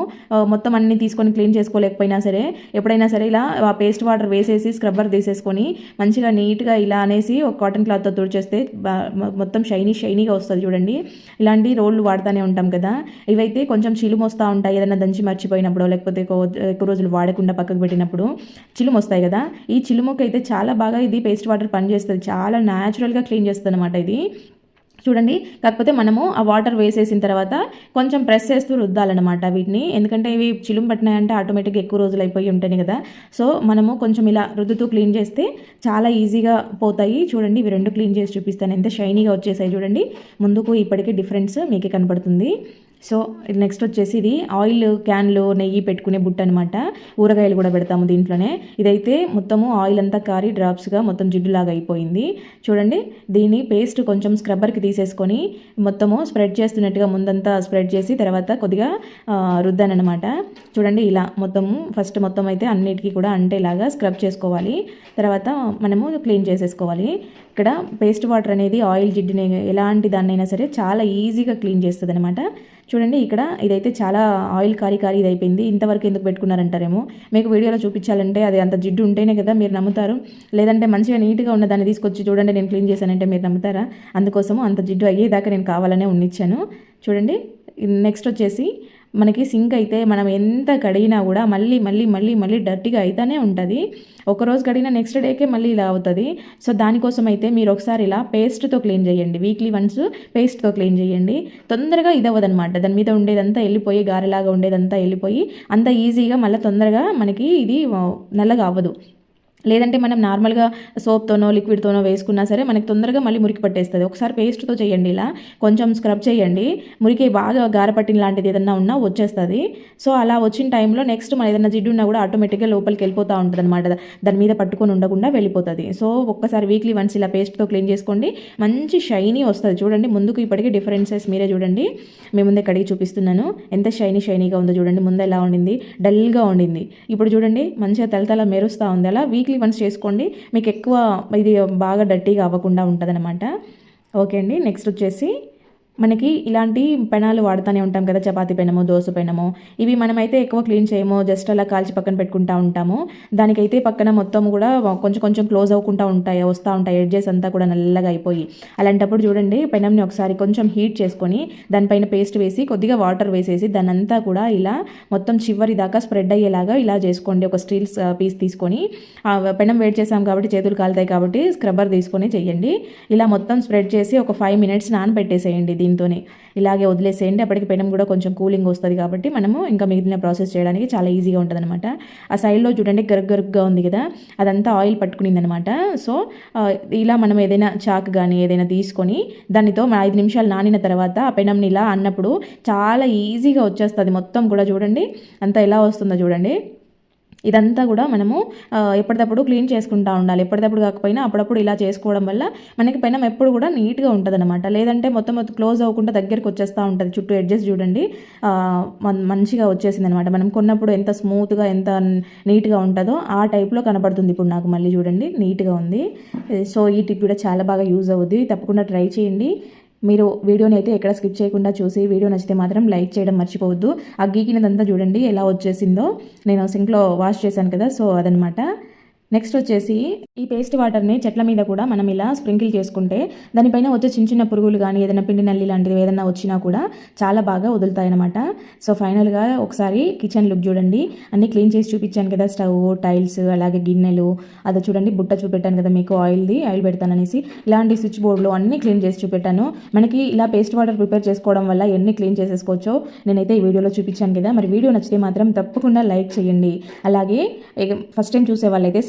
మొత్తం అన్ని తీసుకొని క్లీన్ చేసుకోలేకపోయినా సరే ఎప్పుడైనా సరే ఇలా ఆ పేస్ట్ వాటర్ వేసేసి స్క్రబ్బర్ తీసేసుకొని మంచిగా నీట్గా ఇలా అనేసి ఒక కాటన్ క్లాత్తో తుడిచేస్తే మొత్తం షైనీ షైనీగా వస్తుంది చూడండి. ఇలాంటి రోళ్ళు వాడుతూనే ఉంటాం కదా. ఇవైతే కొంచెం చిలుమొస్తూ ఉంటాయి. ఏదైనా దంచి మర్చిపోయినప్పుడు లేకపోతే లేకపోతే ఎక్కువ రోజులు వాడకుండా పక్కకు పెట్టినప్పుడు చిలుము వస్తాయి కదా. ఈ చిలుముకి అయితే చాలా బాగా ఇది పేస్ట్ వాటర్ పనిచేస్తుంది చాలా న్యాచురల్గా క్లీన్ చేస్తుంది అనమాట ఇది. చూడండి కాకపోతే మనము ఆ వాటర్ వేసేసిన తర్వాత కొంచెం ప్రెస్ చేస్తూ రుద్దాలన్నమాట వీటిని. ఎందుకంటే ఇవి చిలుము పట్టినాయంటే ఆటోమేటిక్గా ఎక్కువ రోజులు అయిపోయి ఉంటాయి కదా. సో మనము కొంచెం ఇలా రుద్దుతూ క్లీన్ చేస్తే చాలా ఈజీగా పోతాయి. చూడండి ఇవి రెండు క్లీన్ చేసి చూపిస్తాను. ఎంత షైనీగా వచ్చేసాయి చూడండి. ముందుకు ఇప్పటికీ డిఫరెన్స్ మీకే కనపడుతుంది. సో నెక్స్ట్ వచ్చేసి ఇది ఆయిల్ క్యాన్లో నెయ్యి పెట్టుకునే బుట్ట అనమాట ఊరగాయలు కూడా పెడతాము దీంట్లోనే. ఇదైతే మొత్తము ఆయిల్ అంతా కారి డ్రాప్స్గా మొత్తం జిడ్డులాగా అయిపోయింది. చూడండి దీని పేస్ట్ కొంచెం స్క్రబ్బర్కి తీసేసుకొని మొత్తము స్ప్రెడ్ చేస్తున్నట్టుగా ముందంతా స్ప్రెడ్ చేసి తర్వాత కొద్దిగా రుద్దానమాట చూడండి ఇలా మొత్తము ఫస్ట్ మొత్తం అయితే అన్నిటికీ కూడా అంటేలాగా స్క్రబ్ చేసుకోవాలి. తర్వాత మనము క్లీన్ చేసేసుకోవాలి. ఇక్కడ పేస్ట్ వాటర్ అనేది ఆయిల్ జిడ్డుని ఎలాంటి దాన్నైనా సరే చాలా ఈజీగా క్లీన్ చేస్తుంది అనమాట చూడండి ఇక్కడ ఇదైతే చాలా ఆయిల్ కారీ కారీ ఇది అయిపోయింది ఇంతవరకు ఎందుకు పెట్టుకున్నారంటారేమో? మీకు వీడియోలో చూపించాలంటే అది అంత జిడ్డు ఉంటేనే కదా మీరు నమ్ముతారు. లేదంటే మంచిగా నీట్గా ఉన్న దాన్ని తీసుకొచ్చి చూడండి నేను క్లీన్ చేశానంటే మీరు నమ్ముతారా? అందుకోసము అంత జిడ్డు అయ్యేదాకా నేను కావాలనే ఉండిచ్చాను చూడండి నెక్స్ట్ వచ్చేసి మనకి సింక్ అయితే మనం ఎంత కడిగినా కూడా మళ్ళీ మళ్ళీ మళ్ళీ మళ్ళీ డర్టీగా అయితేనే ఉంటుంది. ఒకరోజు కడిగిన నెక్స్ట్ డేకే మళ్ళీ ఇలా అవుతుంది. సో దానికోసం అయితే మీరు ఒకసారి ఇలా పేస్ట్తో క్లీన్ చేయండి. వీక్లీ వన్స్ పేస్ట్తో క్లీన్ చేయండి. తొందరగా ఇది అవ్వదనమాట దాని మీద ఉండేదంతా వెళ్ళిపోయి గారెలాగా ఉండేదంతా వెళ్ళిపోయి అంత ఈజీగా మళ్ళీ తొందరగా మనకి ఇది నల్లగా అవ్వదు. లేదంటే మనం నార్మల్గా సోప్తోనో లిక్విడ్తోనో వేసుకున్నా సరే మనకి తొందరగా మళ్ళీ మురికి పట్టేస్తుంది. ఒకసారి పేస్ట్తో చేయండి ఇలా. కొంచెం స్క్రబ్ చేయండి. మురికి బాగా గారపట్టిన లాంటిది ఏదన్నా ఉన్నా వచ్చేస్తుంది. సో అలా వచ్చిన టైంలో నెక్స్ట్ మన ఏదైనా జిడ్డు ఉన్నా కూడా ఆటోమేటిక్గా లోపలికి వెళ్ళిపోతూ ఉంటుంది అనమాట దాని మీద పట్టుకొని ఉండకుండా వెళ్ళిపోతుంది. సో ఒక్కసారి వీక్లీ వన్స్ ఇలా పేస్ట్తో క్లీన్ చేసుకోండి. మంచి షైనీ వస్తుంది. చూడండి ముందుకు ఇప్పటికీ డిఫరెన్సెస్ మీరే చూడండి. మీ ముందే కడిగి చూపిస్తున్నాను. ఎంత షైనీ షైనీగా ఉందో చూడండి. ముందు ఎలా ఉండింది? డల్గా ఉండింది. ఇప్పుడు చూడండి మంచిగా తెలతల మెరుస్తూ ఉంది. అలా వీక్లీ వన్స్ చేసుకోండి. మీకు ఎక్కువ ఇది బాగా డర్టీగా అవ్వకుండా ఉంటుంది ఓకే అండి. నెక్స్ట్ వచ్చేసి మనకి ఇలాంటి పెనాలు వాడుతూనే ఉంటాం కదా చపాతీ పెనము దోశ పెనము. ఇవి మనమైతే ఎక్కువ క్లీన్ చేయము జస్ట్ అలా కాల్చి పక్కన పెట్టుకుంటా ఉంటాము. దానికైతే పక్కన మొత్తం కూడా కొంచెం కొంచెం క్లోజ్ అవ్వకుండా ఉంటాయి వస్తూ ఉంటాయి ఎడ్జెస్ అంతా కూడా నల్లగా అయిపోయి. అలాంటప్పుడు చూడండి పెనంని ఒకసారి కొంచెం హీట్ చేసుకొని దానిపైన పేస్ట్ వేసి కొద్దిగా వాటర్ వేసేసి దాని అంతా కూడా ఇలా మొత్తం చివరి దాకా స్ప్రెడ్ అయ్యేలాగా ఇలా చేసుకోండి. ఒక స్టీల్ పీస్ తీసుకొని పెనం వేడి చేసాం కాబట్టి చేతులు కాలుతాయి కాబట్టి స్క్రబ్బర్ తీసుకొని చేయండి. ఇలా మొత్తం స్ప్రెడ్ చేసి ఒక ఫైవ్ మినిట్స్ నానబెట్టేసేయండి. దీంతోనే. ఇలాగే వదిలేసేయండి అప్పటికి పెనం కూడా కొంచెం కూలింగ్ వస్తుంది కాబట్టి మనము ఇంకా మిగిలిన ప్రాసెస్ చేయడానికి చాలా ఈజీగా ఉంటుంది అనమాట ఆ సైడ్లో చూడండి గరుగ్ గరుగ్గా ఉంది కదా అదంతా ఆయిల్ పట్టుకునింది అనమాట సో ఇలా మనం ఏదైనా చాక్ కానీ ఏదైనా తీసుకొని దానితో ఐదు నిమిషాలు నానిన తర్వాత ఆ పెనంని ఇలా అన్నప్పుడు చాలా ఈజీగా వచ్చేస్తుంది మొత్తం కూడా చూడండి. అంతా ఎలా వస్తుందో చూడండి. ఇదంతా కూడా మనము ఎప్పటికప్పుడు క్లీన్ చేసుకుంటా ఉండాలి. ఎప్పటికప్పుడు కాకపోయినా అప్పుడప్పుడు ఇలా చేసుకోవడం వల్ల మనకి పెనం ఎప్పుడు కూడా నీట్గా ఉంటుంది అనమాట లేదంటే మొత్తం మొత్తం క్లోజ్ అవ్వకుండా దగ్గరికి వచ్చేస్తూ ఉంటుంది. చుట్టూ ఎడ్జెస్ చూడండి. మంచిగా వచ్చేసింది అనమాట మనం కొన్నప్పుడు ఎంత స్మూత్గా ఎంత నీట్గా ఉంటుందో ఆ టైప్లో కనపడుతుంది ఇప్పుడు నాకు మళ్ళీ చూడండి. నీట్గా ఉంది. సో ఈ టిప్ కూడా చాలా బాగా యూజ్ అవుద్ది. తప్పకుండా ట్రై చేయండి. మీరు వీడియోని అయితే ఎక్కడ స్కిప్ చేయకుండా చూసి వీడియో నచ్చితే మాత్రం లైక్ చేయడం మర్చిపోవద్దు. ఆ గీకినదంతా చూడండి ఎలా వచ్చేసిందో. నేను సింక్లో వాష్ చేశాను కదా సో అదనమాట. నెక్స్ట్ వచ్చేసి ఈ పేస్ట్ వాటర్ని చెట్ల మీద కూడా మనం ఇలా స్ప్రింకిల్ చేసుకుంటే దానిపైన వచ్చే చిన్న చిన్న పురుగులు కానీ ఏదైనా పిండి నల్లి లాంటివి ఏదైనా వచ్చినా కూడా చాలా బాగా వదులుతాయన్నమాట. సో ఫైనల్గా ఒకసారి కిచెన్ లుక్ చూడండి. అన్నీ క్లీన్ చేసి చూపించాను కదా స్టవ్ టైల్స్ అలాగే గిన్నెలు అది చూడండి బుట్ట చూపెట్టాను కదా మీకు ఆయిల్ది ఆయిల్ పెడతాననేసి ఇలాంటి స్విచ్ బోర్డులు అన్నీ క్లీన్ చేసి చూపెట్టాను. మనకి ఇలా పేస్ట్ వాటర్ ప్రిపేర్ చేసుకోవడం వల్ల ఎన్ని క్లీన్ చేసేసుకోవచ్చో నేనైతే ఈ వీడియోలో చూపించాను కదా. మరి వీడియో నచ్చితే మాత్రం తప్పకుండా లైక్ చేయండి. అలాగే ఫస్ట్ టైం చూసే వాళ్ళైతే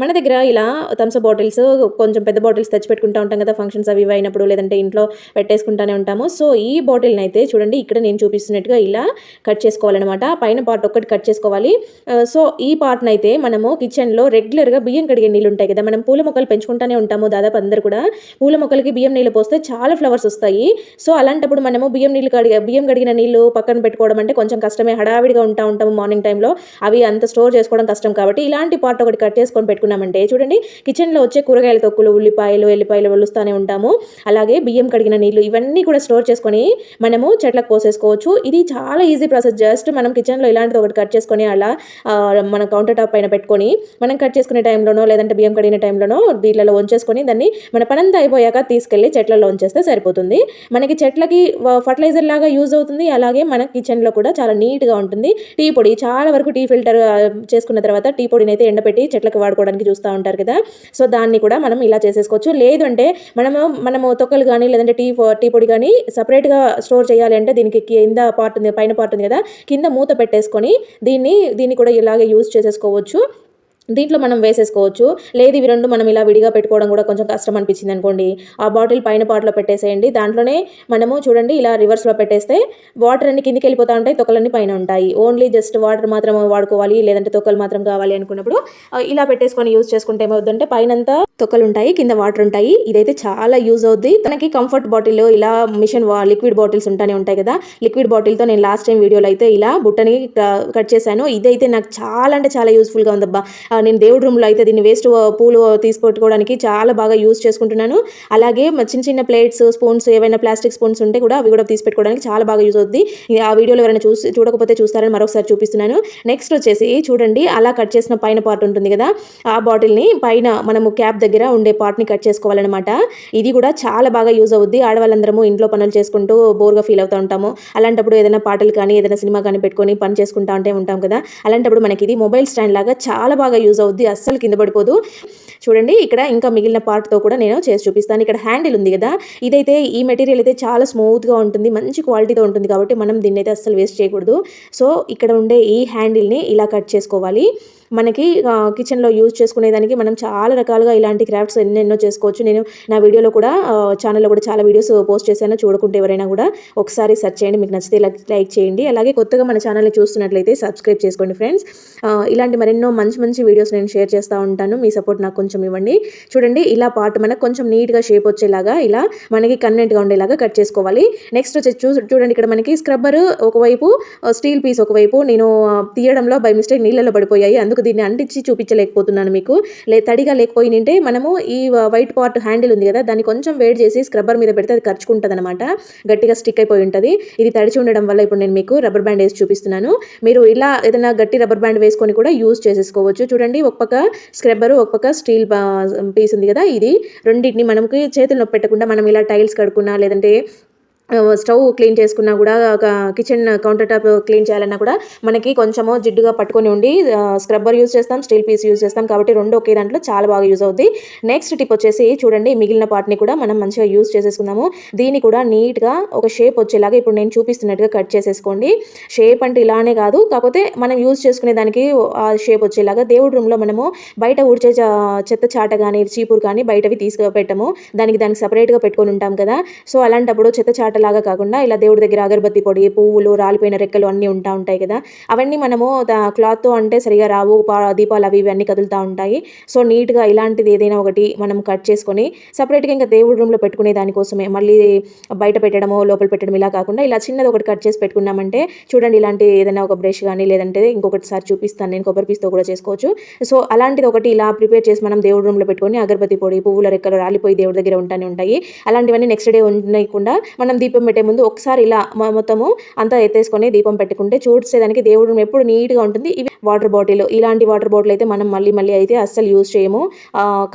మన దగ్గర ఇలా థమ్స్ బాటిల్స్ కొంచెం పెద్ద బాటిల్స్ తెచ్చి పెట్టుకుంటా ఉంటాం కదా ఫంక్షన్స్ అవి అయినప్పుడు లేదంటే ఇంట్లో పెట్టేసుకుంటానే ఉంటాము. సో ఈ బాటిల్ని అయితే చూడండి ఇక్కడ నేను చూపిస్తున్నట్టుగా ఇలా కట్ చేసుకోవాలన్నమాట. పైన పార్ట్ ఒక్కటి కట్ చేసుకోవాలి. సో ఈ పార్ట్ని అయితే మనము కిచెన్లో రెగ్యులర్గా బియ్యం కడిగే నీళ్ళు ఉంటాయి కదా మనం పూల మొక్కలు పెంచుకుంటానే ఉంటాము దాదాపు అందరు కూడా. పూల మొక్కలకి బియ్యం నీళ్ళు పోస్తే చాలా ఫ్లవర్స్ వస్తాయి. సో అలాంటప్పుడు మనము బియ్యం నీళ్ళు కడిగే బియ్యం కడిగిన నీళ్ళు పక్కన పెట్టుకోవడం అంటే కొంచెం కష్టమే. హడావిడిగా ఉంటా ఉంటాము మార్నింగ్ టైంలో అవి అంత స్టోర్ చేసుకోవడం కష్టం కాబట్టి ఇలాంటి పార్ట్ ఒకటి కట్ చేసుకొని పెట్టుకున్నామంటే చూడండి కిచెన్లో వచ్చే కూరగాయల తొక్కులు ఉల్లిపాయలు ఎల్లిపాయలు వలుస్తూనే ఉంటాము. అలాగే బియ్యం కడిగిన నీళ్ళు ఇవన్నీ కూడా స్టోర్ చేసుకొని మనము చెట్లకు పోసేసుకోవచ్చు. ఇది చాలా ఈజీ ప్రాసెస్. జస్ట్ మనం కిచెన్లో ఇలాంటిది ఒకటి కట్ చేసుకొని అలా మన కౌంటర్ టాప్ పైన పెట్టుకొని మనం కట్ చేసుకునే టైంలోనో లేదంటే బియ్యం కడిగిన టైంలోనో వీటిలలో ఉంచేసుకొని దాన్ని మన పనంతా అయిపోయాక తీసుకెళ్ళి చెట్లలో ఉంచేస్తే సరిపోతుంది. మనకి చెట్లకి ఫర్టిలైజర్ లాగా యూజ్ అవుతుంది. అలాగే మన కిచెన్లో కూడా చాలా నీట్గా ఉంటుంది. టీ పొడి చాలా వరకు టీ ఫిల్టర్ చేసుకున్న తర్వాత టీ పొడిని అయితే ఎండబెట్టి చెట్లకు వాడుకోవడానికి చూస్తూ ఉంటారు కదా. సో దాన్ని కూడా మనం ఇలా చేసేసుకోవచ్చు. లేదు అంటే మనము మనము తొక్కలు కానీ లేదంటే టీ టీ పొడి కానీ సపరేట్గా స్టోర్ చేయాలి అంటే దీనికి కింద పార్ట్ ఉంది పైన పార్ట్ ఉంది కదా. కింద మూత పెట్టేసుకొని దీన్ని దీన్ని కూడా ఇలాగే యూజ్ చేసేసుకోవచ్చు. దీంట్లో మనం వేసేసుకోవచ్చు. లేదు ఇవి రెండు మనం ఇలా విడిగా పెట్టుకోవడం కూడా కొంచెం కష్టం అనిపించింది అనుకోండి. ఆ బాటిల్ పైన పాటలో పెట్టేసేయండి. దాంట్లోనే మనము చూడండి ఇలా రివర్స్లో పెట్టేస్తే వాటర్ అన్ని కిందికి వెళ్ళిపోతూ ఉంటాయి తొక్కలన్నీ పైన ఉంటాయి. ఓన్లీ జస్ట్ వాటర్ మాత్రం వాడుకోవాలి లేదంటే తొక్కలు మాత్రం కావాలి అనుకున్నప్పుడు ఇలా పెట్టేసుకొని యూజ్ చేసుకుంటే ఏమవుతుందంటే పైనంతా తొక్కలు ఉంటాయి కింద వాటర్ ఉంటాయి. ఇదైతే చాలా యూజ్ అవుద్ది. తనకి కంఫర్ట్ బాటిల్ ఇలా మిషన్ లిక్విడ్ బాటిల్స్ ఉంటానే ఉంటాయి కదా. లిక్విడ్ బాటిల్తో నేను లాస్ట్ టైం వీడియోలో అయితే ఇలా బుట్టని కట్ చేశాను. ఇదైతే నాకు చాలా అంటే చాలా యూస్ఫుల్గా ఉందబ్బా. నేను దేవుడి రూమ్లో అయితే దీన్ని వేస్ట్ పూలు తీసుకొట్టుకోవడానికి చాలా బాగా యూజ్ చేసుకుంటున్నాను. అలాగే చిన్న చిన్న ప్లేట్స్ స్పూన్స్ ఏవైనా ప్లాస్టిక్ స్పూన్స్ ఉంటే కూడా అవి కూడా తీసి పెట్టుకోవడానికి చాలా బాగా యూజ్ అవుద్ది. ఆ వీడియోలో ఎవరైనా చూసి చూడకపోతే చూస్తారని మరొకసారి చూపిస్తున్నాను. నెక్స్ట్ వచ్చేసి చూడండి అలా కట్ చేసిన పైన పార్ట్ ఉంటుంది కదా ఆ బాటిల్ని పైన మనము క్యాప్ దగ్గర ఉండే పార్ట్ని కట్ చేసుకోవాలన్నమాట. ఇది కూడా చాలా బాగా యూజ్ అవుద్ది. ఆడవాళ్ళందరము ఇంట్లో పనులు చేసుకుంటూ బోర్గా ఫీల్ అవుతూ ఉంటాము. అలాంటప్పుడు ఏదైనా పాటలు కానీ ఏదైనా సినిమా కానీ పెట్టుకొని పని చేసుకుంటా ఉంటే ఉంటాం కదా. అలాంటప్పుడు మనకి ఇది మొబైల్ స్టాండ్ లాగా చాలా బాగా యూజ్ అవుద్ది అస్సలు కింద పడిపోదు. చూడండి ఇక్కడ ఇంకా మిగిలిన పార్ట్తో కూడా నేను చేసి చూపిస్తాను. ఇక్కడ హ్యాండిల్ ఉంది కదా ఇదైతే ఈ మెటీరియల్ అయితే చాలా స్మూత్గా ఉంటుంది మంచి క్వాలిటీతో ఉంటుంది కాబట్టి మనం దీన్ని అయితే అస్సలు వేస్ట్ చేయకూడదు. సో ఇక్కడ ఉండే ఈ హ్యాండిల్ని ఇలా కట్ చేసుకోవాలి. మనకి కిచెన్లో యూజ్ చేసుకునేదానికి మనం చాలా రకాలుగా ఇలాంటి క్రాఫ్ట్స్ ఎన్నెన్నో చేసుకోవచ్చు. నేను నా వీడియోలో కూడా ఛానల్లో కూడా చాలా వీడియోస్ పోస్ట్ చేశాను. చూడకుంటే ఎవరైనా కూడా ఒకసారి సెర్చ్ చేయండి. మీకు నచ్చితే లైక్ చేయండి. అలాగే కొత్తగా మన ఛానల్ని చూస్తున్నట్లయితే సబ్స్క్రైబ్ చేసుకోండి ఫ్రెండ్స్ ఇలాంటి మరెన్నో మంచి మంచి వీడియోస్ నేను షేర్ చేస్తూ ఉంటాను. మీ సపోర్ట్ నాకు కొంచెం ఇవ్వండి. చూడండి ఇలా పార్ట్ మనకు కొంచెం నీట్గా షేప్ వచ్చేలాగా ఇలా మనకి కన్వెంట్గా ఉండేలాగా కట్ చేసుకోవాలి. నెక్స్ట్ వచ్చి చూ చూడండి ఇక్కడ మనకి స్క్రబ్బర్ ఒకవైపు స్టీల్ పీస్ ఒకవైపు నేను తీయడంలో బై మిస్టేక్ నీళ్ళలో పడిపోయాయి. అందుకు దీన్ని అంటించి చూపించలేకపోతున్నాను మీకు? లే తడిగా లేకపోయినంటే మనము ఈ వైట్ పార్ట్ హ్యాండిల్ ఉంది కదా దాన్ని కొంచెం వేడి చేసి స్క్రబ్బర్ మీద పెడితే అది ఖర్చుకుంటుంది అనమాట గట్టిగా స్టిక్ అయిపోయి ఉంటుంది. ఇది తడిచి ఉండడం వల్ల ఇప్పుడు నేను మీకు రబ్బర్ బ్యాండ్ వేసి చూపిస్తున్నాను. మీరు ఇలా ఏదైనా గట్టి రబ్బర్ బ్యాండ్ వేసుకొని కూడా యూజ్ చేసేసుకోవచ్చు. చూడండి ఒక పక్క స్క్రబ్బర్ ఒక పక్క స్టీల్ పీస్ ఉంది కదా ఇది. రెండింటిని మనకి చేతులు నొప్పి పెట్టకుండా మనం ఇలా టైల్స్ కడుకున్నా లేదంటే స్టవ్ క్లీన్ చేసుకున్నా కూడా ఒక కిచెన్ కౌంటర్ టాప్ క్లీన్ చేయాలన్నా కూడా మనకి కొంచెము జిడ్డుగా పట్టుకొని ఉండి స్క్రబ్బర్ యూజ్ చేస్తాం స్టీల్ పీస్ యూజ్ చేస్తాం కాబట్టి రెండు ఒకే దాంట్లో చాలా బాగా యూజ్ అవుద్ది. నెక్స్ట్ టిప్ వచ్చేసి చూడండి మిగిలిన పార్ట్ని కూడా మనం మంచిగా యూజ్ చేసేసుకుందాము. దీన్ని కూడా నీట్గా ఒక షేప్ వచ్చేలాగా ఇప్పుడు నేను చూపిస్తున్నట్టుగా కట్ చేసేసుకోండి. షేప్ అంటే ఇలానే కాదు కాకపోతే మనం యూజ్ చేసుకునే దానికి ఆ షేప్ వచ్చేలాగా దేవుడి రూమ్లో మనము బయట ఊడ్చే చెత్త చాట కానీ చీపురు కానీ బయటవి తీసుకుపెట్టము. దానికి దానికి సపరేట్గా పెట్టుకొని ఉంటాం కదా. సో అలాంటప్పుడు చెత్త చాట లాగా కాకుండా ఇలా దేవుడి దగ్గర అగరబత్తి పొడి పువ్వులు రాలిపోయిన రెక్కలు అన్నీ ఉంటా ఉంటాయి కదా. అవన్నీ మనము క్లాత్తో అంటే సరిగా రావు పా- దీపాలు అవి ఇవన్నీ కదులుతూ ఉంటాయి. సో నీట్గా ఇలాంటిది ఏదైనా ఒకటి మనం కట్ చేసుకొని సపరేట్గా ఇంకా దేవుడి రూమ్లో పెట్టుకునే దానికోసమే మళ్ళీ బయట పెట్టడమో లోపల పెట్టడం ఇలా కాకుండా ఇలా చిన్నది ఒకటి కట్ చేసి పెట్టుకున్నామంటే చూడండి ఇలాంటి ఏదైనా ఒక బ్రష్ కానీ లేదంటే ఇంకొకటిసారి చూపిస్తాను నేను కొబ్బరి పీస్తో కూడా చేసుకోవచ్చు. సో అలాంటిది ఒకటి ఇలా ప్రిపేర్ చేసి మనం దేవుడి రూమ్లో పెట్టుకొని అగరబత్తి పొడి పువ్వుల రెక్కలు రాలిపోయి దేవుడి దగ్గర ఉంటానే ఉంటాయి. అలాంటివన్నీ నెక్స్ట్ డే ఉండకుండా మనం దీపం పెట్టే ముందు ఒకసారి ఇలా మొత్తము అంతా ఎత్తేసుకొని దీపం పెట్టుకుంటే చూసేదానికి దేవుడు ఎప్పుడు నీట్గా ఉంటుంది. ఇవి వాటర్ బాటిల్ ఇలాంటి వాటర్ బాటిల్ అయితే మనం మళ్ళీ మళ్ళీ అయితే అస్సలు యూజ్ చేయము.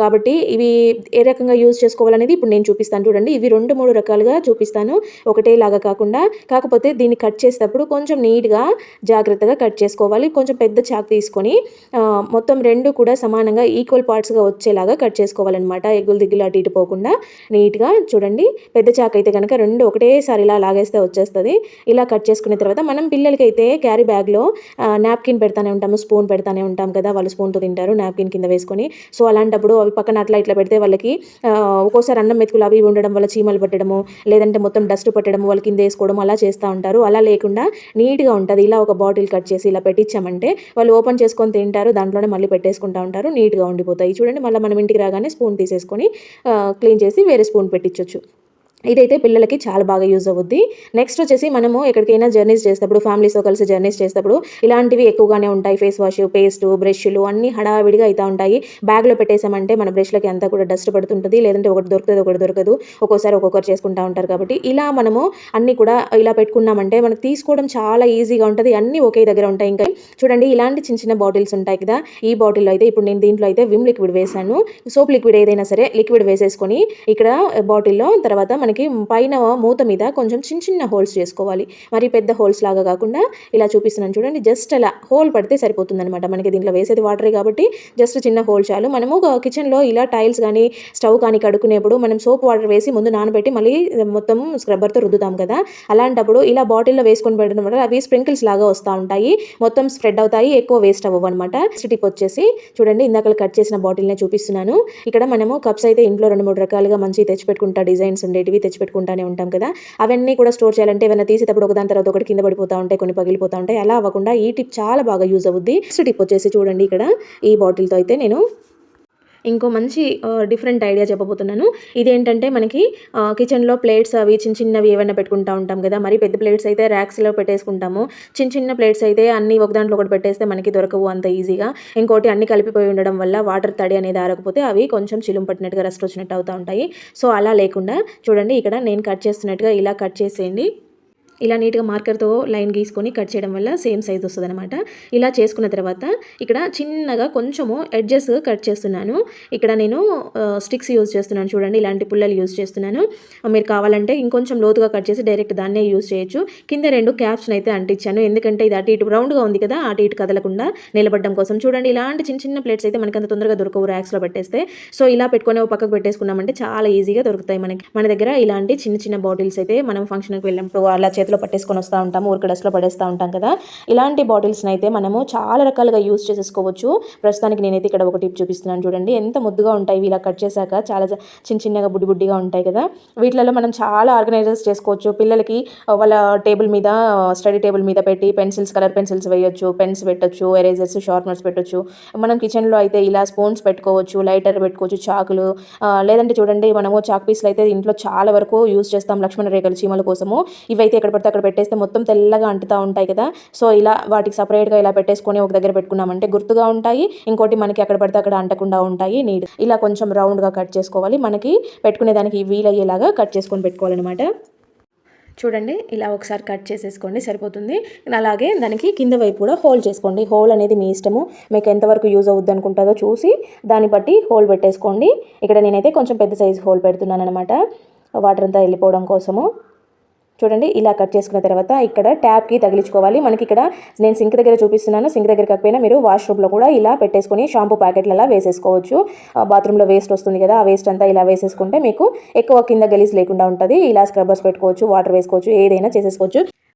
కాబట్టి ఇవి ఏ రకంగా యూజ్ చేసుకోవాలనేది ఇప్పుడు నేను చూపిస్తాను. చూడండి ఇవి రెండు మూడు రకాలుగా చూపిస్తాను. ఒకటే లాగా కాకుండా కాకపోతే దీన్ని కట్ చేసేటప్పుడు కొంచెం నీట్గా జాగ్రత్తగా కట్ చేసుకోవాలి. కొంచెం పెద్ద చాక్ తీసుకొని మొత్తం రెండు కూడా సమానంగా ఈక్వల్ పార్ట్స్గా వచ్చేలాగా కట్ చేసుకోవాలన్నమాట. ఎగ్గులు దిగులు అటు ఇటు పోకుండా నీట్గా చూడండి. పెద్ద చాక్ అయితే కనుక రెండు ఒకటి ఒకటేసారి ఇలా లాగేస్తే వచ్చేస్తుంది. ఇలా కట్ చేసుకున్న తర్వాత మనం పిల్లలకి అయితే క్యారీ బ్యాగ్లో నాప్కిన్ పెడతానే ఉంటాము స్పూన్ పెడతానే ఉంటాం కదా వాళ్ళు స్పూన్తో తింటారు నాప్కిన్ కింద వేసుకొని. సో అలాంటప్పుడు అవి పక్కన అట్లా ఇట్లా పెడితే వాళ్ళకి ఒక్కోసారి అన్నం మెతుకులు అవి ఉండడం వల్ల చీమలు పట్టడము లేదంటే మొత్తం డస్ట్ పట్టడము వాళ్ళ కింద వేసుకోవడం అలా చేస్తూ ఉంటారు. అలా లేకుండా నీట్గా ఉంటుంది. ఇలా ఒక బాటిల్ కట్ చేసి ఇలా పెట్టించామంటే వాళ్ళు ఓపెన్ చేసుకొని తింటారు దాంట్లోనే మళ్ళీ పెట్టేసుకుంటూ ఉంటారు నీట్గా ఉండిపోతాయి. చూడండి మళ్ళీ మనం ఇంటికి రాగానే స్పూన్ తీసేసుకొని క్లీన్ చేసి వేరే స్పూన్ పెట్టించవచ్చు ఇదైతే పిల్లలకి చాలా బాగా యూజ్ అవుద్ది. నెక్స్ట్ వచ్చేసి మనము ఎక్కడికైనా జర్నీస్ చేసేటప్పుడు ఫ్యామిలీస్తో కలిసి జర్నీస్ చేసేటప్పుడు ఇలాంటివి ఎక్కువగానే ఉంటాయి. ఫేస్ వాష్ పేస్ట్ బ్రష్లు అన్నీ హడావిడిగా అవుతూ ఉంటాయి. బ్యాగ్లో పెట్టేసామంటే మన బ్రష్లకి అంతా కూడా డస్ట్ పడుతుంటుంది. లేదంటే ఒకటి దొరుకుతుంది ఒకటి దొరకదు. ఒక్కోసారి ఒక్కొక్కరు చేసుకుంటూ ఉంటారు కాబట్టి ఇలా మనము అన్నీ కూడా ఇలా పెట్టుకున్నామంటే మనకు తీసుకోవడం చాలా ఈజీగా ఉంటుంది. అన్నీ ఒకే దగ్గర ఉంటాయి. ఇంకా చూడండి ఇలాంటి చిన్న చిన్న బాటిల్స్ ఉంటాయి కదా. ఈ బాటిల్లో అయితే ఇప్పుడు నేను దీంట్లో అయితే విమ్ లిక్విడ్ వేసాను సోప్ లిక్విడ్ ఏదైనా సరే లిక్విడ్ వేసేసుకొని ఇక్కడ బాటిల్లో తర్వాత మనకి పైన మూత మీద కొంచెం చిన్న చిన్న హోల్స్ చేసుకోవాలి. మరి పెద్ద హోల్స్ లాగా కాకుండా ఇలా చూపిస్తున్నాను చూడండి. జస్ట్ అలా హోల్ పడితే సరిపోతుందనమాట మనకి దీంట్లో వేసేది వాటరే కాబట్టి జస్ట్ చిన్న హోల్ చాలు. మనము కిచెన్లో ఇలా టైల్స్ కానీ స్టవ్ కానీ కడుక్కునేప్పుడు మనం సోప్ వాటర్ వేసి ముందు నానబెట్టి మళ్ళీ మొత్తం స్క్రబ్బర్తో రుద్దుతాం కదా. అలాంటప్పుడు ఇలా బాటిల్లో వేసుకొని పెట్టడం వల్ల అవి స్ప్రింకిల్స్ లాగా వస్తూ ఉంటాయి. మొత్తం స్ప్రెడ్ అవుతాయి. ఎక్కువ వేస్ట్ అవ్వవు అనమాట టిప్ వచ్చేసి చూడండి. ఇందాక కట్ చేసిన బాటిల్నే చూపిస్తున్నాను. ఇక్కడ మనము కప్స్ అయితే ఇంట్లో రెండు మూడు రకాలుగా మంచి తెచ్చిపెట్టుకుంటా డిజైన్స్ ఉండేటివి. తెచ్చిపెట్టుకుంటానే ఉంటాం కదా. అవన్నీ కూడా స్టోర్ చేయాలంటే ఏమైనా తీసేటప్పుడు ఒకదాని తర్వాత ఒకటి కింద పడిపోతూ ఉంటాయి కొన్ని పగిలిపోతూ ఉంటాయి. అలా అవ్వకుండా ఈ టిప్ చాలా బాగా యూజ్ అవుద్ది. నెక్స్ట్ టిప్ వచ్చేసి చూడండి ఇక్కడ ఈ బాటిల్తో అయితే నేను ఇంకో మంచి డిఫరెంట్ ఐడియా చెప్పబోతున్నాను. ఇదేంటంటే మనకి కిచెన్లో ప్లేట్స్ అవి చిన్న చిన్నవి ఏమైనా పెట్టుకుంటా ఉంటాం కదా. మరి పెద్ద ప్లేట్స్ అయితే ర్యాక్స్లో పెట్టేసుకుంటాము. చిన్న చిన్న ప్లేట్స్ అయితే అన్ని ఒక దాంట్లో ఒకటి పెట్టేస్తే మనకి దొరకవు అంత ఈజీగా ఇంకోటి అన్ని కలిపిపోయి ఉండడం వల్ల వాటర్ తడి అనేది ఆరకపోతే అవి కొంచెం చిలుం పట్టినట్టుగా రెస్ట్ వచ్చినట్టు అవుతూ ఉంటాయి. సో అలా లేకుండా చూడండి ఇక్కడ నేను కట్ చేస్తున్నట్టుగా ఇలా కట్ చేసేయండి. ఇలా నీట్గా మార్కర్తో లైన్ గీసుకొని కట్ చేయడం వల్ల సేమ్ సైజ్ వస్తుంది అనమాట ఇలా చేసుకున్న తర్వాత ఇక్కడ చిన్నగా కొంచెము ఎడ్జెస్ కట్ చేస్తున్నాను. ఇక్కడ నేను స్టిక్స్ యూజ్ చేస్తున్నాను చూడండి ఇలాంటి పుల్లలు యూజ్ చేస్తున్నాను. మీరు కావాలంటే ఇంకొంచెం లోతుగా కట్ చేసి డైరెక్ట్ దాన్నే యూజ్ చేయొచ్చు. కింద రెండు క్యాప్స్ని అయితే అంటించాను. ఎందుకంటే ఇది అటు ఇటు రౌండ్గా ఉంది కదా అటు ఇటు కదలకుండా నిలబడడం కోసం. చూడండి ఇలాంటి చిన్న చిన్న ప్లేట్స్ అయితే మనకి అంత తొందరగా దొరకవు ర్యాక్స్లో పెట్టేస్తే. సో ఇలా పెట్టుకొని ఒక పక్కకు పెట్టేసుకున్నామంటే చాలా ఈజీగా దొరుకుతాయి మనకి. మన దగ్గర ఇలాంటి చిన్న చిన్న బాటిల్స్ అయితే మనం ఫంక్షన్కి వెళ్ళినప్పుడు అలా చేతిలో పట్టేసుకొని వస్తూ ఉంటాము ఊరికి డస్ట్లో పడేస్తూ ఉంటాం కదా. ఇలాంటి బాటిల్స్ని అయితే మనము చాలా రకాలుగా యూస్ చేసేసుకోవచ్చు. ప్రస్తుతానికి నేనైతే ఇక్కడ ఒక టిప్ చూపిస్తున్నాను చూడండి. ఎంత ముద్దుగా ఉంటాయి ఇవి ఇలా కట్ చేశాక చాలా చిన్న చిన్నగా బుడ్డి బుడ్డిగా ఉంటాయి కదా. వీటిలలో మనం చాలా ఆర్గనైజర్స్ చేసుకోవచ్చు. పిల్లలకి వాళ్ళ టేబుల్ మీద స్టడీ టేబుల్ మీద పెట్టి పెన్సిల్స్ కలర్ పెన్సిల్స్ వేయొచ్చు పెన్స్ పెట్టొచ్చు ఎరేజర్స్ షార్ప్నర్స్ పెట్టొచ్చు. మనం కిచెన్లో అయితే ఇలా స్పూన్స్ పెట్టుకోవచ్చు లైటర్ పెట్టుకోవచ్చు చాకులు లేదంటే చూడండి మనము చాక్ పీస్లు అయితే ఇంట్లో చాలా వరకు యూజ్ చేస్తాం లక్ష్మణ రేఖలు చీమల కోసము. ఇవైతే ఎక్కడ పడితే అక్కడ పెట్టేస్తే మొత్తం తెల్లగా అంటుతూ ఉంటాయి కదా. సో ఇలా వాటికి సపరేట్గా ఇలా పెట్టేసుకొని ఒక దగ్గర పెట్టుకున్నామంటే గుర్తుగా ఉంటాయి. ఇంకోటి మనకి ఎక్కడ పడితే అక్కడ అంటకుండా ఉంటాయి. నీట్ ఇలా కొంచెం రౌండ్గా కట్ చేసుకోవాలి. మనకి పెట్టుకునే దానికి వీలయ్యేలాగా కట్ చేసుకొని పెట్టుకోవాలన్నమాట. చూడండి ఇలా ఒకసారి కట్ చేసేసుకోండి సరిపోతుంది. అలాగే దానికి కింద వైపు కూడా హోల్ చేసుకోండి. హోల్ అనేది మీ ఇష్టము. మీకు ఎంతవరకు యూజ్ అవుద్ది అనుకుంటుందో చూసి దాన్ని బట్టి హోల్ పెట్టేసుకోండి. ఇక్కడ నేనైతే కొంచెం పెద్ద సైజు హోల్ పెడుతున్నాను అనమాట వాటర్ అంతా వెళ్ళిపోవడం కోసము. చూడండి ఇలా కట్ చేసుకున్న తర్వాత ఇక్కడ ట్యాప్కి తగిలించుకోవాలి. మనకి ఇక్కడ నేను సింక్ దగ్గర చూపిస్తున్నాను. సింక్ దగ్గర కాకపోయినా మీరు వాష్రూమ్లో కూడా ఇలా పెట్టేసుకొని షాంపూ ప్యాకెట్లు అలా వేసేసుకోవచ్చు. ఆ, బాత్రూంలో వేస్ట్ వస్తుంది కదా ఆ వేస్ట్ అంతా ఇలా వేసేసుకుంటే మీకు ఎక్కువ కింద గలీజ్ లేకుండా ఉంటుంది. ఇలా స్క్రబ్బర్స్ పెట్టుకోవచ్చు వాటర్ వేసుకోవచ్చు ఏదైనా చేసేసుకోవచ్చు.